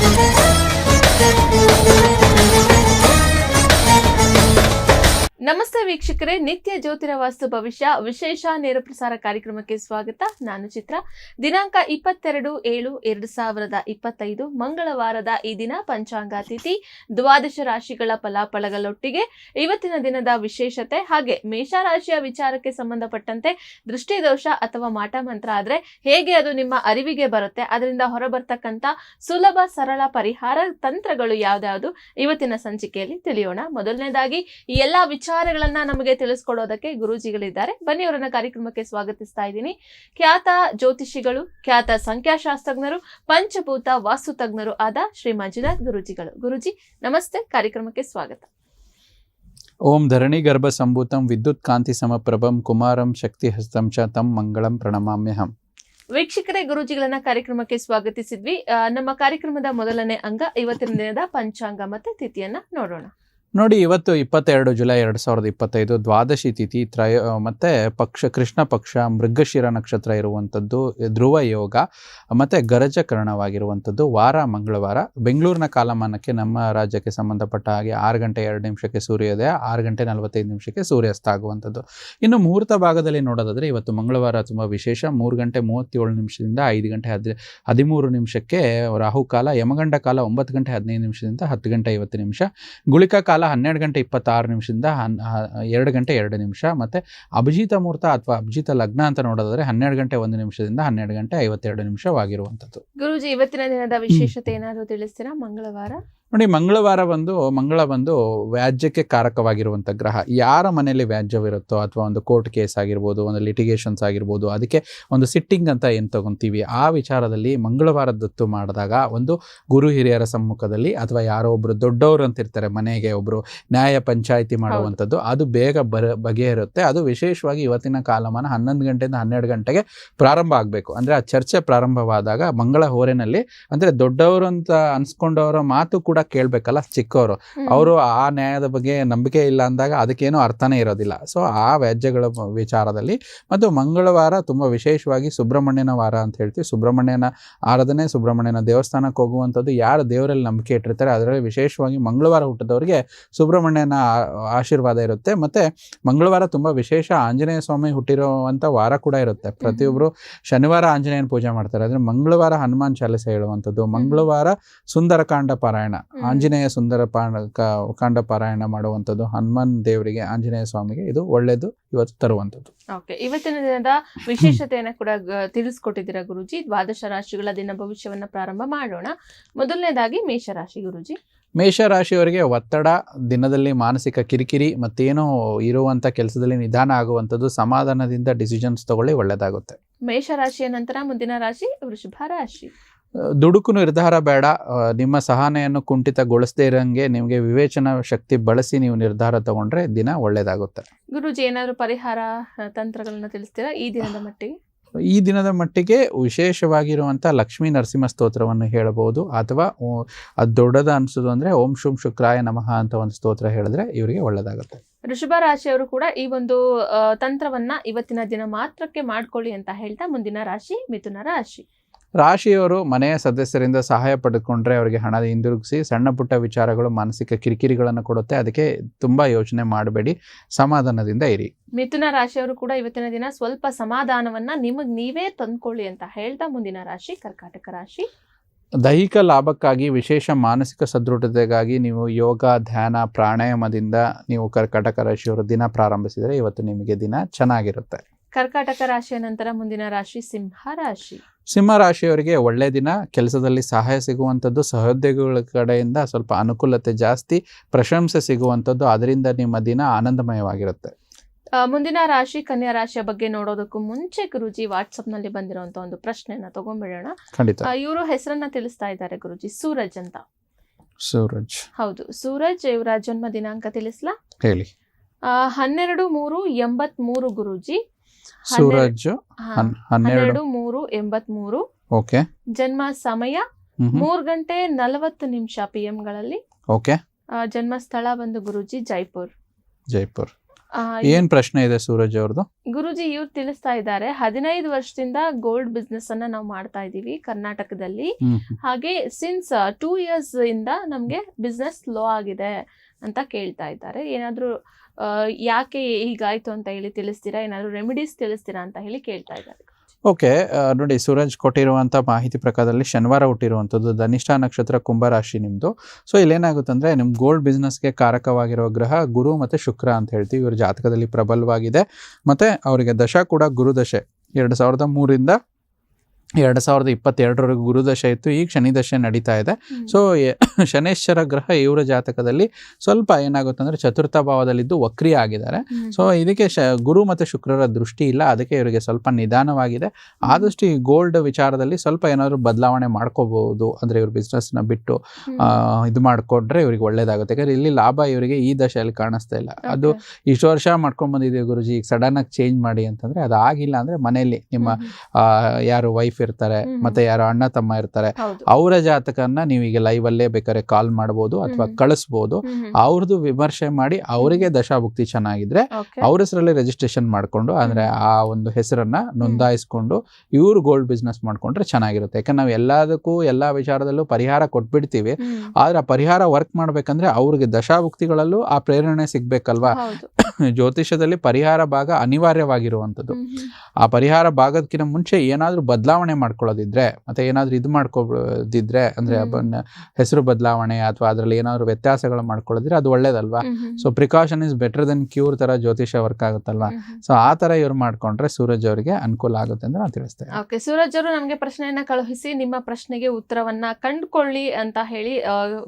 Müzik ನಮಸ್ತೆ ವೀಕ್ಷಕರೇ, ನಿತ್ಯ ಜ್ಯೋತಿರ ವಾಸ್ತು ಭವಿಷ್ಯ, ವಿಶೇಷ ನೇರ ಪ್ರಸಾರ ಕಾರ್ಯಕ್ರಮಕ್ಕೆ ಸ್ವಾಗತ. ನಾನು ಚಿತ್ರ. ದಿನಾಂಕ ಇಪ್ಪತ್ತೆರಡು ಏಳು ಎರಡು ಸಾವಿರದ ಇಪ್ಪತ್ತೈದು, ಮಂಗಳವಾರದ ಈ ದಿನ ಪಂಚಾಂಗ ತಿಥಿ, ದ್ವಾದಶ ರಾಶಿಗಳ ಫಲಾಫಲಗಳೊಟ್ಟಿಗೆ ಇವತ್ತಿನ ದಿನದ ವಿಶೇಷತೆ ಹಾಗೆ ಮೇಷರಾಶಿಯ ವಿಚಾರಕ್ಕೆ ಸಂಬಂಧಪಟ್ಟಂತೆ ದೃಷ್ಟಿದೋಷ ಅಥವಾ ಮಾಟ ಮಂತ್ರ ಆದರೆ ಹೇಗೆ ಅದು ನಿಮ್ಮ ಅರಿವಿಗೆ ಬರುತ್ತೆ, ಅದರಿಂದ ಹೊರಬರ್ತಕ್ಕಂಥ ಸುಲಭ ಸರಳ ಪರಿಹಾರ ತಂತ್ರಗಳು ಯಾವ್ದಾವುದು ಇವತ್ತಿನ ಸಂಚಿಕೆಯಲ್ಲಿ ತಿಳಿಯೋಣ. ಮೊದಲನೇದಾಗಿ, ಈ ಎಲ್ಲಾ ವಿಚಾರಗಳನ್ನ ನಮಗೆ ತಿಳಿಸ್ಕೊಡೋದಕ್ಕೆ ಗುರೂಜಿಗಳಿದ್ದಾರೆ. ಬನ್ನಿ ಅವರನ್ನ ಕಾರ್ಯಕ್ರಮಕ್ಕೆ ಸ್ವಾಗತಿಸ್ತಾ ಇದ್ದೀನಿ. ಖ್ಯಾತ ಜ್ಯೋತಿಷಿಗಳು ಖ್ಯಾತ ಸಂಖ್ಯಾಶಾಸ್ತ್ರಜ್ಞರು ಪಂಚಭೂತ ವಾಸ್ತು ತಜ್ಞರು ಆದ ಶ್ರೀ ಮಂಜುನಾಥ್ ಗುರುಜಿಗಳು. ಗುರುಜಿ ನಮಸ್ತೆ. ಕಾರ್ಯಕ್ರಮಕ್ಕೆ ಸ್ವಾಗತ. ಓಂ ಧರಣಿ ಗರ್ಭ ಸಂಭೂತಂ ವಿದ್ಯುತ್ ಕಾಂತಿ ಸಮಪ್ರಭಂ ಕುಮಾರಂ ಶಕ್ತಿ ಹಸ್ತಂ ಚ ತಂ ಮಂಗಳಂ ಪ್ರಣಮಾಮ್ಯಹಂ. ವೀಕ್ಷಕರೇ ಗುರುಜಿಗಳನ್ನ ಕಾರ್ಯಕ್ರಮಕ್ಕೆ ಸ್ವಾಗತಿಸಿದ್ವಿ. ನಮ್ಮ ಕಾರ್ಯಕ್ರಮದ ಮೊದಲನೇ ಅಂಗ ಇವತ್ತಿನ ದಿನದ ಪಂಚಾಂಗ ಮತ್ತೆ ತಿಥಿಯನ್ನ ನೋಡೋಣ. ನೋಡಿ, ಇವತ್ತು ಇಪ್ಪತ್ತೆರಡು ಜುಲೈ ಎರಡು ಸಾವಿರದ ಇಪ್ಪತ್ತೈದು ದ್ವಾದಶಿ ತಿಥಿ, ತ್ರಯ ಮತ್ತೆ ಪಕ್ಷ, ಕೃಷ್ಣ ಪಕ್ಷ, ಮೃಗಶಿರ ನಕ್ಷತ್ರ ಇರುವಂಥದ್ದು ಧ್ರುವ ಯೋಗ, ಮತ್ತು ಗರಜಕರಣವಾಗಿರುವಂಥದ್ದು ವಾರ, ಮಂಗಳವಾರ. ಬೆಂಗಳೂರಿನ ಕಾಲಮಾನಕ್ಕೆ ನಮ್ಮ ರಾಜ್ಯಕ್ಕೆ ಸಂಬಂಧಪಟ್ಟ ಹಾಗೆ ಆರು ಗಂಟೆ ಎರಡು ನಿಮಿಷಕ್ಕೆ ಸೂರ್ಯೋದಯ ಆರು ಗಂಟೆ ನಲವತ್ತೈದು ನಿಮಿಷಕ್ಕೆ ಸೂರ್ಯಾಸ್ತ ಆಗುವಂಥದ್ದು. ಇನ್ನು ಮುಹೂರ್ತ ಭಾಗದಲ್ಲಿ ನೋಡೋದಾದರೆ, ಇವತ್ತು ಮಂಗಳವಾರ ತುಂಬ ವಿಶೇಷ. ಮೂರು ಗಂಟೆ ಮೂವತ್ತೇಳು ನಿಮಿಷದಿಂದ ಐದು ಗಂಟೆ ಹದಿ ಹದಿಮೂರು ನಿಮಿಷಕ್ಕೆ ರಾಹುಕಾಲ ಯಮಗಂಡ ಕಾಲ ಒಂಬತ್ತು ಗಂಟೆ ಹದಿನೈದು ನಿಮಿಷದಿಂದ ಹತ್ತು ಗಂಟೆ ಐವತ್ತು ನಿಮಿಷ. ಗುಳಿಕಾ ಹನ್ನೆರಡು ಗಂಟೆ ಇಪ್ಪತ್ತಾರು ನಿಮಿಷದಿಂದ ಹನ್ ಎರಡು ಗಂಟೆ ಎರಡು ನಿಮಿಷ. ಮತ್ತು ಅಭಿಜಿತ ಮುಹೂರ್ತ ಅಥವಾ ಅಭಿಜಿತ ಲಗ್ನ ಅಂತ ನೋಡೋದಾದ್ರೆ ಹನ್ನೆರಡು ಗಂಟೆ ಒಂದು ನಿಮಿಷದಿಂದ ಹನ್ನೆರಡು ಗಂಟೆ ಐವತ್ತೆರಡು ನಿಮಿಷವಾಗಿರುವಂಥದ್ದು. ಗುರುಜಿ ಇವತ್ತಿನ ದಿನದ ವಿಶೇಷತೆ ಏನಾದರೂ ತಿಳಿಸ್ತೀರಾ? ಮಂಗಳವಾರ. ನೋಡಿ ಮಂಗಳವಾರ ಬಂದು ಮಂಗಳ ಬಂದು ವ್ಯಾಜ್ಯಕ್ಕೆ ಕಾರಕವಾಗಿರುವಂಥ ಗ್ರಹ ಯಾರ ಮನೆಯಲ್ಲಿ ವ್ಯಾಜ್ಯವಿರುತ್ತೋ ಅಥವಾ ಒಂದು ಕೋರ್ಟ್ ಕೇಸ್ ಆಗಿರ್ಬೋದು ಒಂದು ಲಿಟಿಗೇಷನ್ಸ್ ಆಗಿರ್ಬೋದು ಅದಕ್ಕೆ ಒಂದು ಸಿಟ್ಟಿಂಗ್ ಅಂತ ಏನು ತಗೊಂತೀವಿ? ಆ ವಿಚಾರದಲ್ಲಿ ಮಂಗಳವಾರದತ್ತು ಮಾಡಿದಾಗ ಒಂದು ಗುರು ಹಿರಿಯರ ಸಮ್ಮುಖದಲ್ಲಿ ಅಥವಾ ಯಾರೋ ಒಬ್ಬರು ದೊಡ್ಡವರು ಅಂತ ಇರ್ತಾರೆ ಮನೆಗೆ ಒಬ್ಬರು ನ್ಯಾಯ ಪಂಚಾಯಿತಿ ಮಾಡುವಂಥದ್ದು ಅದು ಬೇಗ ಬರ ಬಗೆಹರುತ್ತೆ. ಅದು ವಿಶೇಷವಾಗಿ ಇವತ್ತಿನ ಕಾಲಮಾನ ಹನ್ನೊಂದು ಗಂಟೆಯಿಂದ ಹನ್ನೆರಡು ಗಂಟೆಗೆ ಪ್ರಾರಂಭ ಆಗಬೇಕು. ಅಂದರೆ ಆ ಚರ್ಚೆ ಪ್ರಾರಂಭವಾದಾಗ ಮಂಗಳ ಹೋರೆನಲ್ಲಿ ಅಂದರೆ ದೊಡ್ಡವರು ಅಂತ ಅನ್ಸ್ಕೊಂಡವರ ಮಾತು ಕೂಡ ಕೇಳಬೇಕಲ್ಲ ಚಿಕ್ಕವರು ಅವರು ಆ ನ್ಯಾಯದ ಬಗ್ಗೆ ನಂಬಿಕೆ ಇಲ್ಲ ಅಂದಾಗ ಅದಕ್ಕೇನು ಅರ್ಥನೇ ಇರೋದಿಲ್ಲ. ಸೊ ಆ ವ್ಯಾಜ್ಯಗಳ ವಿಚಾರದಲ್ಲಿ ಮತ್ತು ಮಂಗಳವಾರ ತುಂಬ ವಿಶೇಷವಾಗಿ ಸುಬ್ರಹ್ಮಣ್ಯನ ವಾರ ಅಂತ ಹೇಳ್ತೀವಿ. ಸುಬ್ರಹ್ಮಣ್ಯನ ಆರಾಧನೆ ಸುಬ್ರಹ್ಮಣ್ಯನ ದೇವಸ್ಥಾನಕ್ಕೆ ಹೋಗುವಂಥದ್ದು ಯಾರು ದೇವರಲ್ಲಿ ನಂಬಿಕೆ ಇಟ್ಟಿರ್ತಾರೆ ಅದರಲ್ಲಿ ವಿಶೇಷವಾಗಿ ಮಂಗಳವಾರ ಹುಟ್ಟಿದವರಿಗೆ ಸುಬ್ರಹ್ಮಣ್ಯನ ಆಶೀರ್ವಾದ ಇರುತ್ತೆ. ಮತ್ತು ಮಂಗಳವಾರ ತುಂಬ ವಿಶೇಷ ಆಂಜನೇಯ ಸ್ವಾಮಿ ಹುಟ್ಟಿರುವಂಥ ವಾರ ಕೂಡ ಇರುತ್ತೆ. ಪ್ರತಿಯೊಬ್ಬರು ಶನಿವಾರ ಆಂಜನೇಯನ ಪೂಜೆ ಮಾಡ್ತಾರೆ. ಅಂದರೆ ಮಂಗಳವಾರ ಹನುಮಾನ್ ಚಾಲಿಸ ಹೇಳುವಂಥದ್ದು. ಮಂಗಳವಾರ ಸುಂದರಕಾಂಡ ಪಾರಾಯಣ. ಆಂಜನೇಯ ಸುಂದರ ಪಾಂಡ ಕಾಂಡ ಪಾರಾಯಣ ಮಾಡುವಂಥದ್ದು ಹನುಮಾನ್ ದೇವರಿಗೆ ಆಂಜನೇಯ ಸ್ವಾಮಿಗೆ ಇದು ಒಳ್ಳೆಯದು ಇವತ್ತು ತರುವಂಥದ್ದು. ಓಕೆ ಇವತ್ತಿನ ದಿನದ ವಿಶೇಷತೆಯನ್ನ ಕೂಡ ತಿಳಿಸ್ಕೊಟ್ಟಿದ್ದೀರಾ ಗುರುಜಿ? ದ್ವಾದಶ ರಾಶಿಗಳ ದಿನ ಭವಿಷ್ಯವನ್ನ ಪ್ರಾರಂಭ ಮಾಡೋಣ. ಮೊದಲನೇದಾಗಿ ಮೇಷರಾಶಿ ಗುರುಜಿ. ಮೇಷರಾಶಿಯವರಿಗೆ ಒತ್ತಡ ದಿನದಲ್ಲಿ ಮಾನಸಿಕ ಕಿರಿಕಿರಿ ಮತ್ತೇನೋ ಇರುವಂಥ ಕೆಲಸದಲ್ಲಿ ನಿಧಾನ ಆಗುವಂಥದ್ದು ಸಮಾಧಾನದಿಂದ ಡಿಸಿಷನ್ಸ್ ತಗೊಳ್ಳಿ ಒಳ್ಳೆಯದಾಗುತ್ತೆ. ಮೇಷರಾಶಿಯ ನಂತರ ಮುಂದಿನ ರಾಶಿ ವೃಷಭ ರಾಶಿ. ದುಡುಕು ನಿರ್ಧಾರ ಬೇಡ. ನಿಮ್ಮ ಸಹನೆಯನ್ನು ಕುಂಠಿತಗೊಳಿಸದೇ ಇರೋಂಗೆ ನಿಮಗೆ ವಿವೇಚನಾ ಶಕ್ತಿ ಬಳಸಿ ನೀವು ನಿರ್ಧಾರ ತಗೊಂಡ್ರೆ ದಿನ ಒಳ್ಳೇದಾಗುತ್ತೆ. ಗುರುಜಿ ಏನಾದ್ರು ಪರಿಹಾರ ತಂತ್ರಗಳನ್ನು ತಿಳಿಸ್ತೀರಾ ಈ ದಿನದ ಮಟ್ಟಿಗೆ? ಈ ದಿನದ ಮಟ್ಟಿಗೆ ವಿಶೇಷವಾಗಿರುವಂಥ ಲಕ್ಷ್ಮೀ ನರಸಿಂಹ ಸ್ತೋತ್ರವನ್ನು ಹೇಳಬಹುದು ಅಥವಾ ಅದು ದೊಡ್ಡದ ಅನಿಸೋದು ಅಂದರೆ ಓಂ ಶುಂ ಶುಕ್ರಾಯ ನಮಃ ಅಂತ ಒಂದು ಸ್ತೋತ್ರ ಹೇಳಿದ್ರೆ ಇವರಿಗೆ ಒಳ್ಳೆಯದಾಗುತ್ತೆ ಋಷಭ ರಾಶಿಯವರು ಕೂಡ ಈ ಒಂದು ತಂತ್ರವನ್ನ ಇವತ್ತಿನ ದಿನ ಮಾತ್ರಕ್ಕೆ ಮಾಡ್ಕೊಳ್ಳಿ ಅಂತ ಹೇಳ್ತಾ ಮುಂದಿನ ರಾಶಿ ಮಿಥುನ ರಾಶಿ. ರಾಶಿಯವರು ಮನೆಯ ಸದಸ್ಯರಿಂದ ಸಹಾಯ ಪಡೆದುಕೊಂಡ್ರೆ ಅವರಿಗೆ ಹಣ ಹಿಂದಿರುಗಿಸಿ ಸಣ್ಣ ಪುಟ್ಟ ವಿಚಾರಗಳು ಮಾನಸಿಕ ಕಿರಿಕಿರಿಗಳನ್ನು ಕೊಡುತ್ತೆ. ಅದಕ್ಕೆ ತುಂಬ ಯೋಚನೆ ಮಾಡಬೇಡಿ. ಸಮಾಧಾನದಿಂದ ಇರಿ. ಮಿಥುನ ರಾಶಿಯವರು ಕೂಡ ಇವತ್ತಿನ ದಿನ ಸ್ವಲ್ಪ ಸಮಾಧಾನವನ್ನ ನಿಮಗ್ ನೀವೇ ತಂದ್ಕೊಳ್ಳಿ ಅಂತ ಹೇಳ್ತಾ ಮುಂದಿನ ರಾಶಿ ಕರ್ಕಾಟಕ ರಾಶಿ. ದೈಹಿಕ ಲಾಭಕ್ಕಾಗಿ ವಿಶೇಷ ಮಾನಸಿಕ ಸದೃಢತೆಗಾಗಿ ನೀವು ಯೋಗ ಧ್ಯಾನ ಪ್ರಾಣಾಯಾಮದಿಂದ ನೀವು ಕರ್ಕಾಟಕ ರಾಶಿಯವರು ದಿನ ಪ್ರಾರಂಭಿಸಿದರೆ ಇವತ್ತು ನಿಮಗೆ ದಿನ ಚೆನ್ನಾಗಿರುತ್ತೆ. ಕರ್ಕಾಟಕ ರಾಶಿಯ ನಂತರ ಮುಂದಿನ ರಾಶಿ ಸಿಂಹ ರಾಶಿ. ಸಿಂಹ ರಾಶಿಯವರಿಗೆ ಒಳ್ಳೆ ದಿನ ಕೆಲಸದಲ್ಲಿ ಸಹಾಯ ಸಿಗುವಂಥದ್ದು ಸಹೋದ್ಯೋಗಿಗಳ ಕಡೆಯಿಂದ ಸ್ವಲ್ಪ ಅನುಕೂಲತೆ ಜಾಸ್ತಿ ಪ್ರಶಂಸೆ ಸಿಗುವಂಥದ್ದು ಅದರಿಂದ ನಿಮ್ಮ ದಿನ ಆನಂದಮಯವಾಗಿರುತ್ತೆ. ಮುಂದಿನ ರಾಶಿ ಕನ್ಯಾ ರಾಶಿಯ ಬಗ್ಗೆ ನೋಡೋದಕ್ಕೂ ಮುಂಚೆ ಗುರುಜಿ ವಾಟ್ಸಪ್ನಲ್ಲಿ ಬಂದಿರುವಂತ ಒಂದು ಪ್ರಶ್ನೆನ ತಗೊಂಡ್ಬಿಡೋಣ. ಖಂಡಿತ. ಇವರು ಹೆಸರನ್ನ ತಿಳಿಸ್ತಾ ಇದ್ದಾರೆ ಗುರುಜಿ ಸೂರಜ್ ಅಂತ. ಸೂರಜ್. ಹೌದು ಸೂರಜ್ ಇವರ ಜನ್ಮ ದಿನಾಂಕ ತಿಳಿಸ್ಲಾ? ಹೇಳಿ. ಹನ್ನೆರಡು ಮೂರು ಎಂಬತ್ ಮೂರು ಗುರುಜಿ ಸೂರಜ್ ಹನ್ನೆರಡು. ಮೂರು ಎಂಬತ್ ಮೂರು ಓಕೆ. ಜನ್ಮ ಸಮಯ ಮೂರ್ ಗಂಟೆ ನಲವತ್ತು ನಿಮಿಷ ಪಿ ಗಳಲ್ಲಿ ಓಕೆ. ಜನ್ಮ ಸ್ಥಳ ಬಂದು ಗುರುಜಿ ಜೈಪುರ್. ಜೈಪುರ್. ಏನ್ ಪ್ರಶ್ನೆ ಇದೆ ಸೂರಜ್ ಅವ್ರದ್ದು ಗುರುಜಿ ಇವ್ರು ತಿಳಿಸ್ತಾ ಇದ್ದಾರೆ ಹದಿನೈದು ವರ್ಷದಿಂದ ಗೋಲ್ಡ್ ಬಿಸ್ನೆಸ್ ಅನ್ನ ನಾವು ಮಾಡ್ತಾ ಇದೀವಿ ಕರ್ನಾಟಕದಲ್ಲಿ. ಹಾಗೆ ಸಿನ್ಸ್ ಟೂ ಇಯರ್ಸ್ ಇಂದ ನಮ್ಗೆ ಬಿಸ್ನೆಸ್ ಲೋ ಆಗಿದೆ ಅಂತ ಕೇಳ್ತಾ ಇದ್ದಾರೆ. ಏನಾದ್ರೂ ಯಾಕೆ ಹೀಗಾಯ್ತು ಅಂತ ಹೇಳಿ ತಿಳಿಸ್ತೀರಾ? ಏನಾದರೂ ರೆಮಿಡೀಸ್ ತಿಳಿಸ್ತೀರಾ ಅಂತ ಹೇಳಿ ಕೇಳ್ತಾ ಇದ್ದಾರೆ. ಓಕೆ ನೋಡಿ ಸೂರಜ್ ಕೊಟ್ಟಿರುವಂಥ ಮಾಹಿತಿ ಪ್ರಕಾರದಲ್ಲಿ ಶನಿವಾರ ಹುಟ್ಟಿರುವಂಥದ್ದು ಧನಿಷ್ಠ ನಕ್ಷತ್ರ ಕುಂಭರಾಶಿ ನಿಮ್ಮದು ಸೊ ಇಲ್ಲೇನಾಗುತ್ತೆ ಅಂದರೆ ನಿಮ್ಮ ಗೋಲ್ಡ್ ಬಿಸ್ನೆಸ್ಗೆ ಕಾರಕವಾಗಿರುವ ಗ್ರಹ ಗುರು ಮತ್ತು ಶುಕ್ರ ಅಂತ ಹೇಳ್ತೀವಿ. ಇವ್ರ ಜಾತಕದಲ್ಲಿ ಪ್ರಬಲವಾಗಿದೆ. ಮತ್ತು ಅವರಿಗೆ ದಶ ಕೂಡ ಗುರುದಶೆ. ಎರಡು ಸಾವಿರದ ಮೂರಿಂದ ಎರಡು ಸಾವಿರದ ಇಪ್ಪತ್ತೆರಡರವರೆಗೂ ಗುರುದಶೆ ಇತ್ತು ಈಗ ಶನಿದಶೆ ನಡೀತಾ ಇದೆ. ಸೊ ಶನೇಶ್ವರ ಗ್ರಹ ಇವರ ಜಾತಕದಲ್ಲಿ ಸ್ವಲ್ಪ ಏನಾಗುತ್ತೆ ಅಂದರೆ ಚತುರ್ಥ ಭಾವದಲ್ಲಿದ್ದು ವಕ್ರಿ ಆಗಿದ್ದಾರೆ. ಸೊ ಇದಕ್ಕೆ ಶ ಗುರು ಮತ್ತು ಶುಕ್ರರ ದೃಷ್ಟಿ ಇಲ್ಲ ಅದಕ್ಕೆ ಇವರಿಗೆ ಸ್ವಲ್ಪ ನಿಧಾನವಾಗಿದೆ. ಆದಷ್ಟು ಈ ಗೋಲ್ಡ್ ವಿಚಾರದಲ್ಲಿ ಸ್ವಲ್ಪ ಏನಾದರೂ ಬದಲಾವಣೆ ಮಾಡ್ಕೋಬಹುದು ಅಂದರೆ ಇವ್ರ ಬಿಸ್ನೆಸ್ನ ಬಿಟ್ಟು ಇದು ಮಾಡಿಕೊಂಡ್ರೆ ಇವ್ರಿಗೆ ಒಳ್ಳೇದಾಗುತ್ತೆ. ಯಾಕಂದರೆ ಇಲ್ಲಿ ಲಾಭ ಇವರಿಗೆ ಈ ದಶೆಯಲ್ಲಿ ಕಾಣಿಸ್ತಾ ಇಲ್ಲ. ಅದು ಇಷ್ಟು ವರ್ಷ ಮಾಡ್ಕೊಂಡ್ ಬಂದಿದ್ದೀವಿ ಗುರುಜಿ ಈಗ ಸಡನ್ ಆಗಿ ಚೇಂಜ್ ಮಾಡಿ ಅಂತಂದ್ರೆ ಅದು ಆಗಿಲ್ಲ ಅಂದರೆ ಮನೆಯಲ್ಲಿ ನಿಮ್ಮ ಯಾರು ವೈಫ್ ಇರ್ತಾರೆ ಮತ್ತೆ ಯಾರು ಅಣ್ಣ ತಮ್ಮ ಇರ್ತಾರೆ. ಅವರ ಜಾತಕನ್ನ ನೀವು ಈಗ ಲೈವ್ ಅಲ್ಲೇ ಬೇಕಾದ್ರೆ ಕಾಲ್ ಮಾಡಬಹುದು ಅಥವಾ ಕಳಿಸಬಹುದು ಕಳಿಸ್ಬೋದು. ಅವ್ರದ್ದು ವಿಮರ್ಶೆ ಮಾಡಿ ಅವರಿಗೆ ದಶಾಭುಕ್ತಿ ಚೆನ್ನಾಗಿದ್ರೆ ಅವ್ರ ಹೆಸರಲ್ಲಿ ರಿಜಿಸ್ಟ್ರೇಷನ್ ಮಾಡ್ಕೊಂಡು ಅಂದ್ರೆ ಆ ಒಂದು ಹೆಸರನ್ನ ನೋಂದಾಯಿಸ್ಕೊಂಡು ಇವ್ರು ಗೋಲ್ಡ್ ಬಿಸ್ನೆಸ್ ಮಾಡ್ಕೊಂಡ್ರೆ ಚೆನ್ನಾಗಿರುತ್ತೆ. ಯಾಕಂದ್ರೆ ನಾವು ಎಲ್ಲದಕ್ಕೂ ಎಲ್ಲಾ ವಿಚಾರದಲ್ಲೂ ಪರಿಹಾರ ಕೊಟ್ಬಿಡ್ತೀವಿ. ಆದ್ರೆ ಆ ಪರಿಹಾರ ವರ್ಕ್ ಮಾಡ್ಬೇಕಂದ್ರೆ ಅವ್ರಿಗೆ ದಶಾಭುಕ್ತಿಗಳಲ್ಲೂ ಆ ಪ್ರೇರಣೆ ಸಿಗ್ಬೇಕಲ್ವಾ? ಹೌದು ಜ್ಯೋತಿಷದಲ್ಲಿ ಪರಿಹಾರ ಭಾಗ ಅನಿವಾರ್ಯವಾಗಿರುವಂಥದ್ದು. ಆ ಪರಿಹಾರ ಭಾಗದಕ್ಕಿಂತ ಮುಂಚೆ ಏನಾದರೂ ಬದಲಾವಣೆ ಮಾಡ್ಕೊಳ್ಳೋದಿದ್ರೆ ಮತ್ತೆ ಏನಾದರೂ ಇದು ಮಾಡ್ಕೊಳ್ಳೋದಿದ್ರೆ ಅಂದ್ರೆ ಹೆಸರು ಬದಲಾವಣೆ ಅಥವಾ ಅದರಲ್ಲಿ ಏನಾದರೂ ವ್ಯತ್ಯಾಸಗಳು ಮಾಡ್ಕೊಳ್ಳೋದಿದ್ರೆ ಅದು ಒಳ್ಳೇದಲ್ವಾ. So precaution is better than cure ತರ ಜ್ಯೋತಿಷ ವರ್ಕ್ ಆಗುತ್ತಲ್ವಾ. ಸೊ ಆ ತರ ಇವ್ರು ಮಾಡ್ಕೊಂಡ್ರೆ ಸೂರಜ್ ಅವರಿಗೆ ಅನುಕೂಲ ಆಗುತ್ತೆ ಅಂತ ನಾನು ತಿಳಿಸ್ತೇನೆ ಓಕೆ ಸೂರಜ್ ಅವರು ನಮಗೆ ಪ್ರಶ್ನೆಯನ್ನ ಕಳುಹಿಸಿ ನಿಮ್ಮ ಪ್ರಶ್ನೆಗೆ ಉತ್ತರವನ್ನ ಕಂಡುಕೊಳ್ಳಿ ಅಂತ ಹೇಳಿ